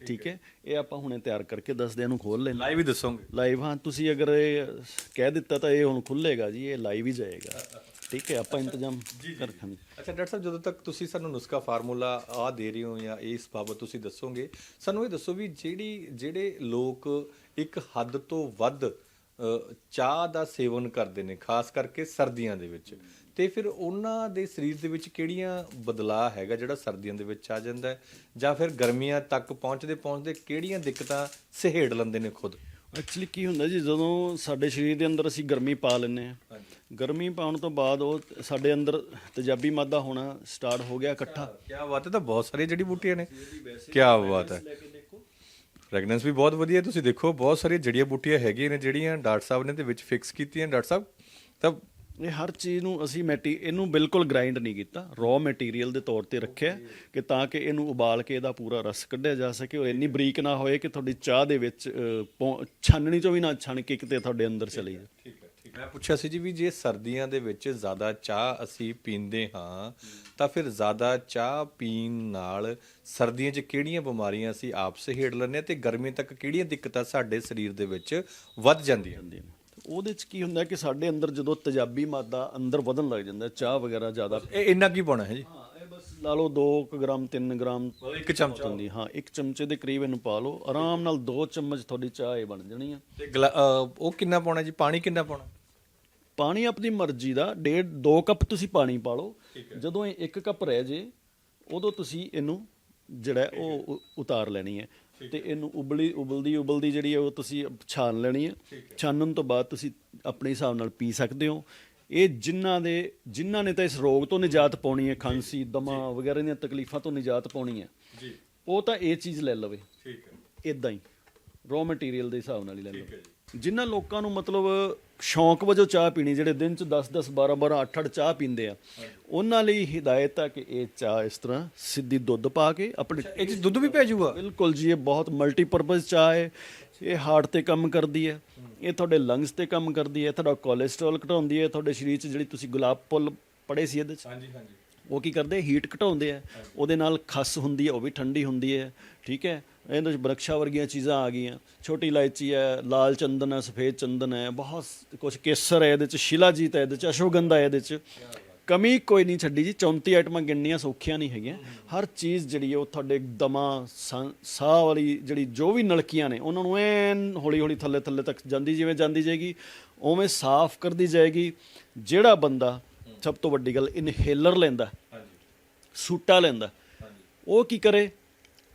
ਠੀਕ ਹੈ। ਇਹ ਆਪਾਂ ਹੁਣੇ ਤਿਆਰ ਕਰਕੇ ਦੱਸਦੇ ਇਹਨੂੰ ਖੋਲ ਲੈਣਾ
ਲਾਈਵ ਹੀ ਦੱਸੋਗੇ।
ਲਾਈਵ ਹਾਂ ਤੁਸੀਂ ਅਗਰ ਇਹ ਕਹਿ ਦਿੱਤਾ ਤਾਂ ਇਹ ਹੁਣ ਖੁੱਲੇਗਾ ਜੀ ਇਹ ਲਾਈਵ ਹੀ ਜਾਏਗਾ। ਠੀਕ ਹੈ ਆਪਾਂ ਇੰਤਜ਼ਾਮ ਕਰ ਰੱਖਾਂਗੇ
ਅੱਛਾ ਡਾਕਟਰ ਸਾਹਿਬ ਜਦੋਂ ਤੱਕ ਤੁਸੀਂ ਸਾਨੂੰ ਨੁਸਖਾ ਫਾਰਮੂਲਾ ਆ ਦੇ ਰਹੇ ਹੋ ਜਾਂ ਇਸ ਬਾਬਤ ਤੁਸੀਂ ਦੱਸੋਗੇ ਸਾਨੂੰ ਇਹ ਦੱਸੋ ਵੀ ਜਿਹੜੀ ਜਿਹੜੇ ਲੋਕ ਇੱਕ ਹੱਦ ਤੋਂ ਵੱਧ ਚਾਹ ਦਾ ਸੇਵਨ ਕਰਦੇ ਨੇ ਖਾਸ ਕਰਕੇ ਸਰਦੀਆਂ ਦੇ ਵਿੱਚ। ਤੇ ਫਿਰ ਉਹਨਾਂ ਦੇ ਸਰੀਰ ਦੇ ਵਿੱਚ ਕਿਹੜੀਆਂ ਬਦਲਾਅ ਹੈਗਾ ਜਿਹੜਾ ਸਰਦੀਆਂ ਦੇ ਵਿੱਚ ਆ ਜਾਂਦਾ ਜਾਂ ਫਿਰ ਗਰਮੀਆਂ ਤੱਕ ਪਹੁੰਚਦੇ ਪਹੁੰਚਦੇ ਕਿਹੜੀਆਂ ਦਿੱਕਤਾਂ ਸਹੇੜ ਲੈਂਦੇ ਨੇ ਖੁਦ?
ਐਕਚੁਅਲੀ ਕੀ ਹੁੰਦਾ ਜੀ ਜਦੋਂ ਸਾਡੇ ਸਰੀਰ ਦੇ ਅੰਦਰ ਅਸੀਂ ਗਰਮੀ ਪਾ ਲੈਂਦੇ ਹਾਂ। ਗਰਮੀ ਪਾਉਣ ਤੋਂ ਬਾਅਦ ਉਹ ਸਾਡੇ ਅੰਦਰ ਤੇਜ਼ਾਬੀ ਮਾਦਾ ਹੋਣਾ ਸਟਾਰਟ ਹੋ ਗਿਆ ਇਕੱਠਾ।
ਕੀ ਬਾਤ ਹੈ ਤਾਂ ਬਹੁਤ ਸਾਰੀਆਂ ਜੜੀ ਬੂਟੀਆਂ ਨੇ। ਕੀ ਬਾਤ ਹੈ। ਫ੍ਰੈਗਨੈਂਸ ਵੀ ਬਹੁਤ ਵਧੀਆ ਤੁਸੀਂ ਦੇਖੋ ਬਹੁਤ ਸਾਰੀਆਂ ਜੜੀਆਂ ਬੂਟੀਆਂ ਹੈਗੀਆਂ ਨੇ ਜਿਹੜੀਆਂ ਡਾਕਟਰ ਸਾਹਿਬ ਨੇ ਤੇ ਵਿੱਚ ਫਿਕਸ ਕੀਤੀਆਂ। ਡਾਕਟਰ ਸਾਹਿਬ ਤਾਂ
ਇਹ ਹਰ ਚੀਜ਼ ਨੂੰ ਅਸੀਂ ਮੈਟੀ ਇਹਨੂੰ ਬਿਲਕੁਲ ਗ੍ਰਾਈਂਡ ਨਹੀਂ ਕੀਤਾ। ਰॉ ਮਟੀਰੀਅਲ ਦੇ ਤੌਰ ਤੇ ਰੱਖਿਆ ਕਿ ਤਾਂ ਕਿ ਇਹਨੂੰ ਉਬਾਲ ਕੇ ਇਹਦਾ ਪੂਰਾ ਰਸ ਕੱਢਿਆ ਜਾ ਸਕੇ ਔਰ ਇੰਨੀ ਬਰੀਕ ਨਾ ਹੋਏ ਕਿ ਤੁਹਾਡੀ ਚਾਹ ਦੇ ਵਿੱਚ ਛਾਨਣੀ ਚੋਂ ਵੀ ਨਾ ਛਣ ਕੇ ਕਿਤੇ ਤੁਹਾਡੇ ਅੰਦਰ ਚਲੀ ਜਾਏ।
ਠੀਕ ਹੈ ਠੀਕ ਮੈਂ ਪੁੱਛਿਆ ਸੀ ਜੀ ਵੀ ਜੇ ਸਰਦੀਆਂ ਦੇ ਵਿੱਚ ਜ਼ਿਆਦਾ ਚਾਹ ਅਸੀਂ ਪੀਂਦੇ ਹਾਂ ਤਾਂ ਫਿਰ ਜ਼ਿਆਦਾ ਚਾਹ ਪੀਣ ਨਾਲ ਸਰਦੀਆਂ 'ਚ ਕਿਹੜੀਆਂ ਬਿਮਾਰੀਆਂ ਅਸੀਂ ਆਪ ਸਹੇੜ ਲੈਂਦੇ ਹਾਂ ਤੇ ਗਰਮੀ ਤੱਕ ਕਿਹੜੀਆਂ ਦਿੱਕਤਾਂ ਸਾਡੇ ਸਰੀਰ ਦੇ ਵਿੱਚ ਵੱਧ ਜਾਂਦੀਆਂ?
ਤੇ ਉਹਦੇ ਚ ਕੀ ਹੁੰਦਾ ਕਿ ਸਾਡੇ ਅੰਦਰ ਜਦੋਂ ਤੇਜ਼ਾਬੀ ਮਾਦਾ ਅੰਦਰ ਵਧਣ ਲੱਗ ਜਾਂਦਾ ਚਾਹ ਵਗੈਰਾ ਜ਼ਿਆਦਾ
ਇਹ ਇੰਨਾ ਕੀ ਪਾਉਣਾ ਹੈ ਜੀ?
ਹਾਂ ਇਹ ਬਸ ਲਾ ਲਓ 2 ਗ੍ਰਾਮ 3 ਗ੍ਰਾਮ
ਇੱਕ ਚਮਚਾ
ਹੁੰਦੀ ਹਾਂ ਇੱਕ ਚਮਚੇ ਦੇ ਕਰੀਬ ਇਹਨੂੰ ਪਾ ਲਓ। ਆਰਾਮ ਨਾਲ 2 ਚਮਚ ਤੁਹਾਡੀ ਚਾਹ ਇਹ ਬਣ ਜਾਣੀ ਆ।
ਤੇ ਗਲਾ- ਅਹ ਉਹ ਕਿੰਨਾ ਪਾਉਣਾ ਜੀ? ਪਾਣੀ ਕਿੰਨਾ ਪਾਉਣਾ?
ਪਾਣੀ ਆਪਣੀ ਮਰਜ਼ੀ ਦਾ ਡੇਢ 2 ਕੱਪ ਤੁਸੀਂ ਪਾਣੀ ਪਾ ਲਓ। ਜਦੋਂ ਇਹ 1 ਕੱਪ ਰਹਿ ਜੇ ਉਦੋਂ ਤੁਸੀਂ ਇਹਨੂੰ ਜਿਹੜਾ ਹੈ ਉਹ ਉ- ਉਤਾਰ ਲੈਣੀ ਹੈ। ਤੇ ਇਹਨੂੰ ਉਬਲੀ ਉਬਲਦੀ ਉਬਲਦੀ ਜਿਹੜੀ ਹੈ ਉਹ ਤੁਸੀਂ ਛਾਣ ਲੈਣੀ ਹੈ। ਛਾਣਨ ਤੋਂ ਬਾਅਦ ਤੁਸੀਂ ਆਪਣੇ ਹਿਸਾਬ ਨਾਲ ਪੀ ਸਕਦੇ ਹੋ। ਇਹ ਜਿਨ੍ਹਾਂ ਦੇ ਜਿਨ੍ਹਾਂ ਨੇ ਤਾਂ ਇਸ ਰੋਗ ਤੋਂ ਨਿਜਾਤ ਪਾਉਣੀ ਹੈ ਖਾਂਸੀ ਦਮਾ ਵਗੈਰਾ ਦੀਆਂ ਤਕਲੀਫਾਂ ਤੋਂ ਨਿਜਾਤ ਪਾਉਣੀ ਹੈ।
ਜੀ।
ਉਹ ਤਾਂ ਇਹ ਚੀਜ਼ ਲੈ ਲਵੇ।
ਠੀਕ ਹੈ।
ਇਦਾਂ ਹੀ। ਰॉ ਮਟੀਰੀਅਲ ਦੇ ਹਿਸਾਬ ਨਾਲ ਹੀ ਲੈ ਲਓ। ਜਿਨ੍ਹਾਂ ਲੋਕਾਂ ਨੂੰ ਮਤਲਬ ਸ਼ੌਂਕ ਵਜੋਂ ਚਾਹ ਪੀਣੀ ਜਿਹੜੇ ਦਿਨ ਚ 10 10 12 12 8 8 ਚਾਹ ਪੀਂਦੇ ਆ ਉਹਨਾਂ ਲਈ ਹਿਦਾਇਤ ਆ ਕਿ ਇਹ ਚਾਹ ਇਸ ਤਰ੍ਹਾਂ ਸਿੱਧੀ ਦੁੱਧ ਪਾ ਕੇ ਆਪਣੇ
ਇਹ 'ਚ ਦੁੱਧ ਵੀ ਪੈ ਜਾਊਗਾ?
ਬਿਲਕੁਲ ਜੀ ਇਹ ਬਹੁਤ ਮਲਟੀਪਰਪਸ ਚਾਹ ਹੈ ਇਹ ਹਾਰਟ ਤੇ ਕੰਮ ਕਰਦੀ ਹੈ ਇਹ ਤੁਹਾਡੇ ਲੰਗਸ ਤੇ ਕੰਮ ਕਰਦੀ ਹੈ ਤੁਹਾਡਾ ਕੋਲੇਸਟ੍ਰੋਲ ਘਟਾਉਂਦੀ ਹੈ ਤੁਹਾਡੇ ਸਰੀਰ 'ਚ ਜਿਹੜੀ ਤੁਸੀਂ ਗੁਲਾਬ ਫੁੱਲ ਪੜੇ ਸੀ ਇਹਦੇ 'ਚ
ਹਾਂਜੀ ਹਾਂਜੀ।
ਉਹ ਕੀ ਕਰਦੇ ਹੀਟ ਘਟਾਉਂਦੇ ਆ ਉਹਦੇ ਨਾਲ ਖਸ ਹੁੰਦੀ ਹੈ ਉਹ ਵੀ ਠੰਡੀ ਹੁੰਦੀ ਹੈ ਠੀਕ ਹੈ? ਇਹਦੇ ਵਿੱਚ ਬਰਕਸ਼ਾ ਵਰਗੀਆਂ ਚੀਜ਼ਾਂ ਆ ਗਈਆਂ। ਛੋਟੀ ਇਲਾਇਚੀ ਹੈ ਲਾਲ ਚੰਦਨ ਹੈ ਸਫੇਦ ਚੰਦਨ ਹੈ ਬਹੁਤ ਕੁਝ ਕੇਸਰ ਹੈ ਇਹਦੇ ਚ ਸ਼ਿਲਾਜੀਤ ਹੈ ਇਹਦੇ ਚ ਅਸ਼ਵਗੰਧਾ ਹੈ ਇਹਦੇ ਚ। ਕਮੀ ਕੋਈ ਨਹੀਂ ਛੱਡੀ ਜੀ 34 ਆਈਟਮਾਂ ਗਿਣਨੀਆਂ ਸੌਖੀਆਂ ਨਹੀਂ ਹੈਗੀਆਂ। ਹਰ ਚੀਜ਼ ਜਿਹੜੀ ਉਹ ਤੁਹਾਡੇ ਦਮਾ ਸਾਹ ਵਾਲੀ ਜਿਹੜੀ ਜੋ ਵੀ ਨਲਕੀਆਂ ਨੇ ਉਹਨਾਂ ਨੂੰ ਐਨ ਹੌਲੀ ਹੌਲੀ ਥੱਲੇ ਥੱਲੇ ਤੱਕ ਜਾਂਦੀ ਜਿਵੇਂ ਜਾਂਦੀ ਜਾਏਗੀ ਉਵੇਂ ਸਾਫ਼ ਕਰਦੀ ਜਾਏਗੀ। ਜਿਹੜਾ ਬੰਦਾ ਸਭ ਤੋਂ ਵੱਡੀ ਗੱਲ ਇਨਹੇਲਰ ਲੈਂਦਾ
ਹਾਂਜੀ।
ਸੂਟਾ ਲੈਂਦਾ ਉਹ ਕੀ ਕਰੇ?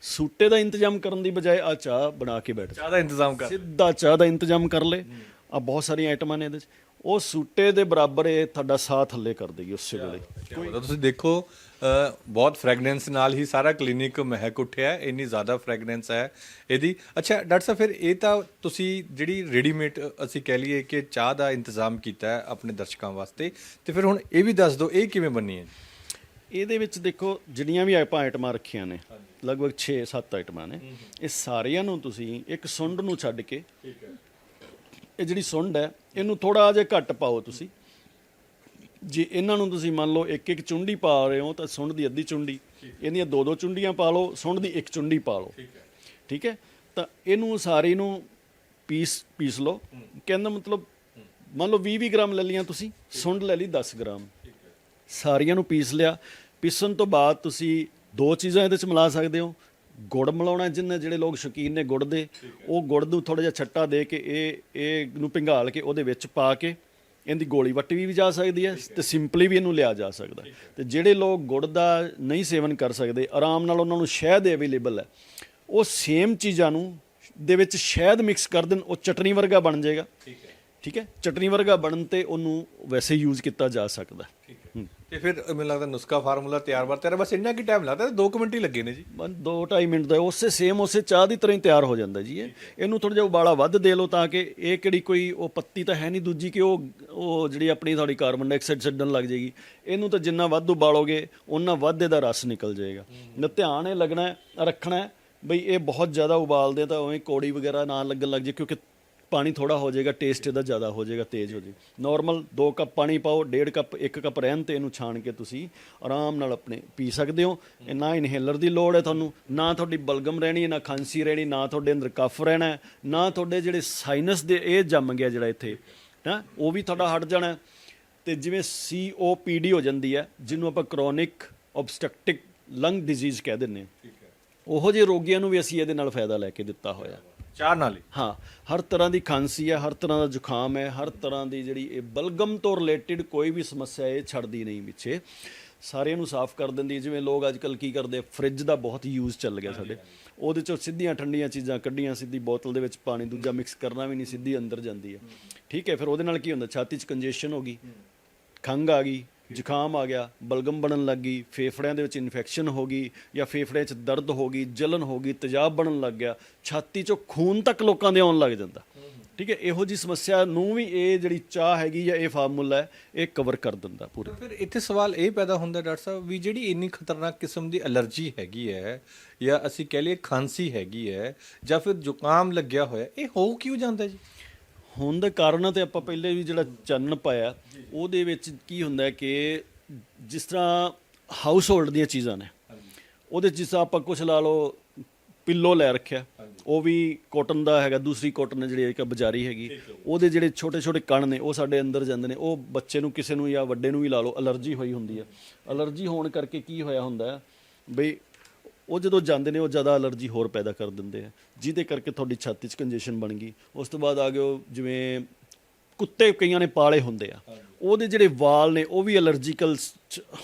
ਸੂਟੇ ਦਾ ਇੰਤਜ਼ਾਮ ਕਰਨ ਦੀ ਬਜਾਏ ਆ ਚਾਹ ਬਣਾ ਕੇ ਬੈਠ ਜਾ।
ਚਾਹ ਦਾ ਇੰਤਜ਼ਾਮ ਕਰ।
ਸਿੱਧਾ ਚਾਹ ਦਾ ਇੰਤਜ਼ਾਮ ਕਰ ਲੇ। ਆ ਬਹੁਤ ਸਾਰੀਆਂ ਆਈਟਮਾਂ ਨੇ ਇਹਦੇ ਚ। ਉਹ ਸੂਟੇ ਦੇ ਬਰਾਬਰ ਇਹ ਤੁਹਾਡਾ ਸਾਹ ਥੱਲੇ ਕਰ ਦੇਗੀ ਉਸੇ ਵੇਲੇ।
ਕੋਈ ਤੁਸੀਂ ਦੇਖੋ ਬਹੁਤ ਫ੍ਰੈਗਨੈਂਸ ਨਾਲ ਹੀ ਸਾਰਾ ਕਲੀਨਿਕ ਮਹਿਕ ਉੱਠਿਆ ਹੈ, ਇੰਨੀ ਜ਼ਿਆਦਾ ਫ੍ਰੈਗਨੈਂਸ ਹੈ ਇਹਦੀ। ਅੱਛਾ ਡਾਕਟਰ ਸਾਹਿਬ ਫਿਰ ਇਹ ਤਾਂ ਤੁਸੀਂ ਜਿਹੜੀ ਰੈਡੀਮੇਡ ਅਸੀਂ ਕਹਿ ਲਈਏ ਕਿ ਚਾਹ ਦਾ ਇੰਤਜ਼ਾਮ ਕੀਤਾ ਹੈ ਆਪਣੇ ਦਰਸ਼ਕਾਂ ਵਾਸਤੇ। ਤੇ ਫਿਰ ਹੁਣ ਇਹ ਵੀ ਦੱਸ ਦਿਓ ਇਹ ਕਿਵੇਂ ਬੰਨੀ ਹੈ?
ਇਹਦੇ ਵਿੱਚ ਦੇਖੋ ਜਿਹੜੀਆਂ ਵੀ ਆਪਾਂ ਆਈਟਮਾਂ ਰੱਖੀਆਂ ਨੇ ਲਗਭਗ 6-7 ਆਈਟਮਾਂ ਨੇ ਇਹ ਸਾਰੀਆਂ ਨੂੰ ਤੁਸੀਂ ਇੱਕ ਸੁੰਡ ਨੂੰ ਛੱਡ ਕੇ
ਠੀਕ ਹੈ।
ਇਹ ਜਿਹੜੀ ਸੁੰਡ ਹੈ ਇਹਨੂੰ ਥੋੜਾ ਜਿਹਾ ਘੱਟ ਪਾਓ ਤੁਸੀਂ। ਜੇ ਇਹਨਾਂ ਨੂੰ ਤੁਸੀਂ ਮੰਨ ਲਓ ਇੱਕ ਇੱਕ ਚੁੰਡੀ ਪਾ ਰਹੇ ਹੋ ਤਾਂ ਸੁੰਡ ਦੀ ਅੱਧੀ ਚੁੰਡੀ ਇਹਦੀਆਂ ਦੋ ਦੋ ਚੁੰਡੀਆਂ ਪਾ ਲਓ ਸੁੰਡ ਦੀ ਇੱਕ ਚੁੰਡੀ ਪਾ ਲਓ।
ਠੀਕ ਹੈ।
ਠੀਕ ਹੈ? ਤਾਂ ਇਹਨੂੰ ਸਾਰੀ ਨੂੰ ਪੀਸ ਪੀਸ ਲਓ। ਕਹਿੰਦਾ ਮਤਲਬ ਮੰਨ ਲਓ 20 20 ਗ੍ਰਾਮ ਲੈ ਲਈਆਂ ਤੁਸੀਂ ਸੁੰਡ ਲੈ ਲਈ 10 ਗ੍ਰਾਮ। ਸਾਰੀਆਂ ਨੂੰ ਪੀਸ ਲਿਆ। ਪੀਸਣ ਤੋਂ ਬਾਅਦ ਤੁਸੀਂ ਦੋ ਚੀਜ਼ਾਂ ਇਹਦੇ ਚ ਮਿਲਾ ਸਕਦੇ ਹੋ। ਗੁੜ ਮਿਲਾਉਣਾ ਜਿੰਨੇ ਜਿਹੜੇ ਲੋਕ ਸ਼ੌਕੀਨ ਨੇ ਗੁੜ ਦੇ ਉਹ ਗੁੜ ਨੂੰ ਥੋੜਾ ਜਿਹਾ ਛੱਟਾ ਦੇ ਕੇ ਇਹ ਇਹ ਨੂੰ ਪਿੰਗਾਲ ਕੇ ਉਹਦੇ ਵਿੱਚ ਪਾ ਕੇ ਇਹਦੀ ਗੋਲੀ ਵੱਟੀ ਵੀ ਜਾ ਸਕਦੀ ਹੈ ਤੇ ਸਿੰਪਲੀ ਵੀ ਇਹਨੂੰ ਲਿਆ ਜਾ ਸਕਦਾ ਤੇ ਜਿਹੜੇ ਲੋਕ ਗੁੜ ਦਾ ਨਹੀਂ ਸੇਵਨ ਕਰ ਸਕਦੇ ਆਰਾਮ ਨਾਲ ਉਹਨਾਂ ਨੂੰ ਸ਼ਹਿਦ ਅਵੇਲੇਬਲ ਹੈ ਉਹ ਸੇਮ ਚੀਜ਼ਾਂ ਨੂੰ ਦੇ ਵਿੱਚ ਸ਼ਹਿਦ ਮਿਕਸ ਕਰ ਦੇਣ ਉਹ ਚਟਨੀ ਵਰਗਾ ਬਣ ਜਾਏਗਾ।
ਠੀਕ ਹੈ।
ਠੀਕ ਹੈ? ਚਟਨੀ ਵਰਗਾ ਬਣਨ ਤੇ ਉਹਨੂੰ ਵੈਸੇ ਯੂਜ਼ ਕੀਤਾ ਜਾ ਸਕਦਾ
ਠੀਕ ਹੈ। ਤੇ ਫਿਰ ਮੈਨੂੰ ਲੱਗਦਾ ਨੁਸਖਾ ਫਾਰਮੂਲਾ ਤਿਆਰ ਵਰ ਤਿਆਰ ਬਸ ਇੰਨਾ ਕੀ ਟਾਈਮ ਲੱਗਦਾ? 2 ਮਿੰਟ ਹੀ ਲੱਗੇ ਨੇ ਜੀ।
ਬਸ 2.5 ਮਿੰਟ ਦਾ। ਉਸੇ ਸੇਮ ਉਸੇ ਚਾਹ ਦੀ ਤਰ੍ਹਾਂ ਹੀ ਤਿਆਰ ਹੋ ਜਾਂਦਾ ਜੀ ਇਹ। ਇਹਨੂੰ ਥੋੜਾ ਜਿਹਾ ਉਬਾਲਾ ਵੱਧ ਦੇ ਲਓ ਤਾਂ ਕਿ ਇਹ ਕਿਹੜੀ ਕੋਈ ਉਹ ਪੱਤੀ ਤਾਂ ਹੈ ਨਹੀਂ, ਦੂਜੀ ਕਿ ਉਹ ਉਹ ਜਿਹੜੀ ਆਪਣੀ ਤੁਹਾਡੀ ਕਾਰਬਨ ਡਾਈਆਕਸਾਈਡ ਛੱਡਣ ਲੱਗ ਜਾਏਗੀ। ਇਹਨੂੰ ਤਾਂ ਜਿੰਨਾ ਵੱਧ ਉਬਾਲੋਗੇ ਉਹਨਾਂ ਵੱਧ ਇਹਦਾ ਰਸ ਨਿਕਲ ਜਾਏਗਾ। ਨਾ ਧਿਆਨ ਇਹ ਲੱਗਣਾ, ਰੱਖਣਾ ਹੈ, ਬਈ ਇਹ ਬਹੁਤ ਜ਼ਿਆਦਾ ਉਬਾਲਦੇ ਤਾਂ ਉਵੇਂ ਕੋੜੀ ਵਗੈਰਾ ਨਾ ਲੱਗਣ ਲੱਗ ਜੇ ਕਿਉਂਕਿ ਪਾਣੀ ਥੋੜਾ ਹੋ ਜਾਏਗਾ ਟੇਸਟ ਇਹਦਾ ਜ਼ਿਆਦਾ ਹੋ ਜਾਏਗਾ ਤੇਜ਼ ਹੋ ਜਾਏਗਾ। ਨਾਰਮਲ 2 ਕੱਪ ਪਾਣੀ ਪਾਓ 1.5 ਕੱਪ 1 ਕੱਪ ਰਹਿਣ ਤੇ ਇਹਨੂੰ ਛਾਣ ਕੇ ਤੁਸੀਂ ਆਰਾਮ ਨਾਲ ਆਪਣੇ ਪੀ ਸਕਦੇ ਹੋ। ਇਹ ਨਾ ਇਨਹੇਲਰ ਦੀ ਲੋੜ ਹੈ ਤੁਹਾਨੂੰ ਨਾ ਤੁਹਾਡੀ ਬਲਗਮ ਰਹਿਣੀ ਨਾ ਖਾਂਸੀ ਰਹਿਣੀ ਨਾ ਤੁਹਾਡੇ ਅੰਦਰ ਕਫ ਰਹਿਣਾ ਨਾ ਤੁਹਾਡੇ ਜਿਹੜੇ ਸਾਈਨਸ ਦੇ ਇਹ ਜੰਮ ਗਿਆ ਜਿਹੜਾ ਇੱਥੇ ਹਾਂ ਉਹ ਵੀ ਤੁਹਾਡਾ ਹਟ ਜਾਣਾ। ਤੇ ਜਿਵੇਂ COPD ਹੋ ਜਾਂਦੀ ਹੈ ਜਿਹਨੂੰ ਆਪਾਂ ਕ੍ਰੋਨਿਕ ਆਬਸਟ੍ਰਕਟਿਵ ਲੰਗ ਡਿਜ਼ੀਜ਼ ਕਹਿ ਦਿੰਦੇ ਹਾਂ।
ਠੀਕ ਹੈ।
ਉਹੋ ਜਿਹੇ ਰੋਗੀਆਂ ਨੂੰ ਵੀ ਅਸੀਂ ਇਹਦੇ ਨਾਲ ਫਾਇਦਾ ਲੈ ਕੇ ਦਿੱਤਾ ਹੋਇਆ।
ਚਾਹ ਨਾਲ ਹੀ।
ਹਾਂ ਹਰ ਤਰ੍ਹਾਂ ਦੀ ਖਾਂਸੀ ਹੈ ਹਰ ਤਰ੍ਹਾਂ ਦਾ ਜ਼ੁਕਾਮ ਹੈ ਹਰ ਤਰ੍ਹਾਂ ਦੀ ਜਿਹੜੀ ਇਹ ਬਲਗਮ ਤੋਂ ਰਿਲੇਟਡ ਕੋਈ ਵੀ ਸਮੱਸਿਆ ਇਹ ਛੱਡਦੀ ਨਹੀਂ ਪਿੱਛੇ। ਸਾਰਿਆਂ ਨੂੰ ਸਾਫ਼ ਕਰ ਦਿੰਦੀ। ਜਿਵੇਂ ਲੋਕ ਅੱਜ ਕੱਲ ਕੀ ਕਰਦੇ ਫ੍ਰਿਜ ਦਾ ਬਹੁਤ ਯੂਜ਼ ਚੱਲ ਗਿਆ ਸਾਡੇ। ਉਹਦੇ ਚੋਂ ਸਿੱਧੀਆਂ ਠੰਡੀਆਂ ਚੀਜ਼ਾਂ ਕੱਢੀਆਂ ਸਿੱਧੀ ਬੋਤਲ ਦੇ ਵਿੱਚ ਪਾਣੀ ਦੂਜਾ ਮਿਕਸ ਕਰਨਾ ਵੀ ਨਹੀਂ ਸਿੱਧੀ ਅੰਦਰ ਜਾਂਦੀ ਹੈ। ਠੀਕ ਹੈ ਫਿਰ ਉਹਦੇ ਨਾਲ ਕੀ ਹੁੰਦਾ? ਛਾਤੀ 'ਚ ਕੰਜੈਸ਼ਨ ਹੋ ਗਈ ਖੰਘ ਆ ਗਈ ਜ਼ੁਕਾਮ ਆ ਗਿਆ, ਬਲਗਮ ਬਣਨ ਲੱਗ ਗਈ, ਫੇਫੜਿਆਂ ਦੇ ਵਿੱਚ ਇਨਫੈਕਸ਼ਨ ਹੋ ਗਈ ਜਾਂ ਫੇਫੜਿਆਂ 'ਚ ਦਰਦ ਹੋ ਗਈ, ਜਲਨ ਹੋ ਗਈ, ਤੇਜ਼ਾਬ ਬਣਨ ਲੱਗ ਗਿਆ, ਛਾਤੀ 'ਚੋਂ ਖੂਨ ਤੱਕ ਲੋਕਾਂ ਦੇ ਆਉਣ ਲੱਗ ਜਾਂਦਾ। ਠੀਕ ਹੈ, ਇਹੋ ਜੀ ਸਮੱਸਿਆ ਨੂੰ ਵੀ ਇਹ ਜਿਹੜੀ ਚਾਹ ਹੈਗੀ ਜਾਂ ਇਹ ਫਾਰਮੂਲਾ ਹੈ, ਇਹ ਕਵਰ ਕਰ ਦਿੰਦਾ ਪੂਰਾ।
ਫਿਰ ਇੱਥੇ ਸਵਾਲ ਇਹ ਪੈਦਾ ਹੁੰਦਾ ਡਾਕਟਰ ਸਾਹਿਬ, ਵੀ ਜਿਹੜੀ ਇੰਨੀ ਖਤਰਨਾਕ ਕਿਸਮ ਦੀ ਅਲਰਜੀ ਹੈਗੀ ਹੈ ਜਾਂ ਅਸੀਂ ਕਹਿ ਲਈਏ ਖਾਂਸੀ ਹੈਗੀ ਹੈ ਜਾਂ ਫਿਰ ਜ਼ੁਕਾਮ ਲੱਗਿਆ ਹੋਇਆ, ਇਹ ਹੋ ਕਿਉਂ ਜਾਂਦਾ ਜੀ?
ਹੋਣ ਦਾ ਕਾਰਨ ਤੇ ਆਪਾਂ ਪਹਿਲੇ ਵੀ ਜਿਹੜਾ ਚੰਨ ਪਾਇਆ, ਉਹਦੇ ਵਿੱਚ ਕੀ ਹੁੰਦਾ ਕਿ ਜਿਸ ਤਰ੍ਹਾਂ ਹਾਊਸ ਹੋਲਡ ਦੀਆਂ ਚੀਜ਼ਾਂ ਨੇ, ਉਹਦੇ 'ਚ ਜਿਸ ਤਰ੍ਹਾਂ ਆਪਾਂ ਕੁਝ ਲਾ ਲਓ ਪਿੱਲੋ ਲੈ ਰੱਖਿਆ, ਉਹ ਵੀ ਕਾਟਨ ਦਾ ਹੈਗਾ, ਦੂਸਰੀ ਕਾਟਨ ਜਿਹੜੀ ਇੱਕ ਬਾਜ਼ਾਰੀ ਹੈਗੀ, ਉਹਦੇ ਜਿਹੜੇ ਛੋਟੇ ਛੋਟੇ ਕਣ ਨੇ, ਉਹ ਸਾਡੇ ਅੰਦਰ ਜਾਂਦੇ ਨੇ, ਉਹ ਬੱਚੇ ਨੂੰ, ਕਿਸੇ ਨੂੰ ਜਾਂ ਵੱਡੇ ਨੂੰ ਵੀ ਲਾ ਲਓ, ਅਲਰਜੀ ਹੋਈ ਹੁੰਦੀ ਹੈ। ਅਲਰਜੀ ਹੋਣ ਕਰਕੇ ਕੀ ਹੋਇਆ ਹੁੰਦਾ ਹੈ, ਬਈ ਉਹ ਜਦੋਂ ਜਾਂਦੇ ਨੇ ਉਹ ਜ਼ਿਆਦਾ ਅਲਰਜੀ ਹੋਰ ਪੈਦਾ ਕਰ ਦਿੰਦੇ ਆ। ਜਿਹਦੇ ਕਰਕੇ ਤੁਹਾਡੀ ਛਾਤੀ 'ਚ ਕੰਜੈਸ਼ਨ ਬਣ ਗਈ। ਉਸ ਤੋਂ ਬਾਅਦ ਆ ਗਿਓ ਜਿਵੇਂ ਕੁੱਤੇ ਕਈਆਂ ਨੇ ਪਾਲੇ ਹੁੰਦੇ ਆ। ਉਹਦੇ ਜਿਹੜੇ ਵਾਲ ਨੇ ਉਹ ਵੀ ਅਲਰਜੀਕਲ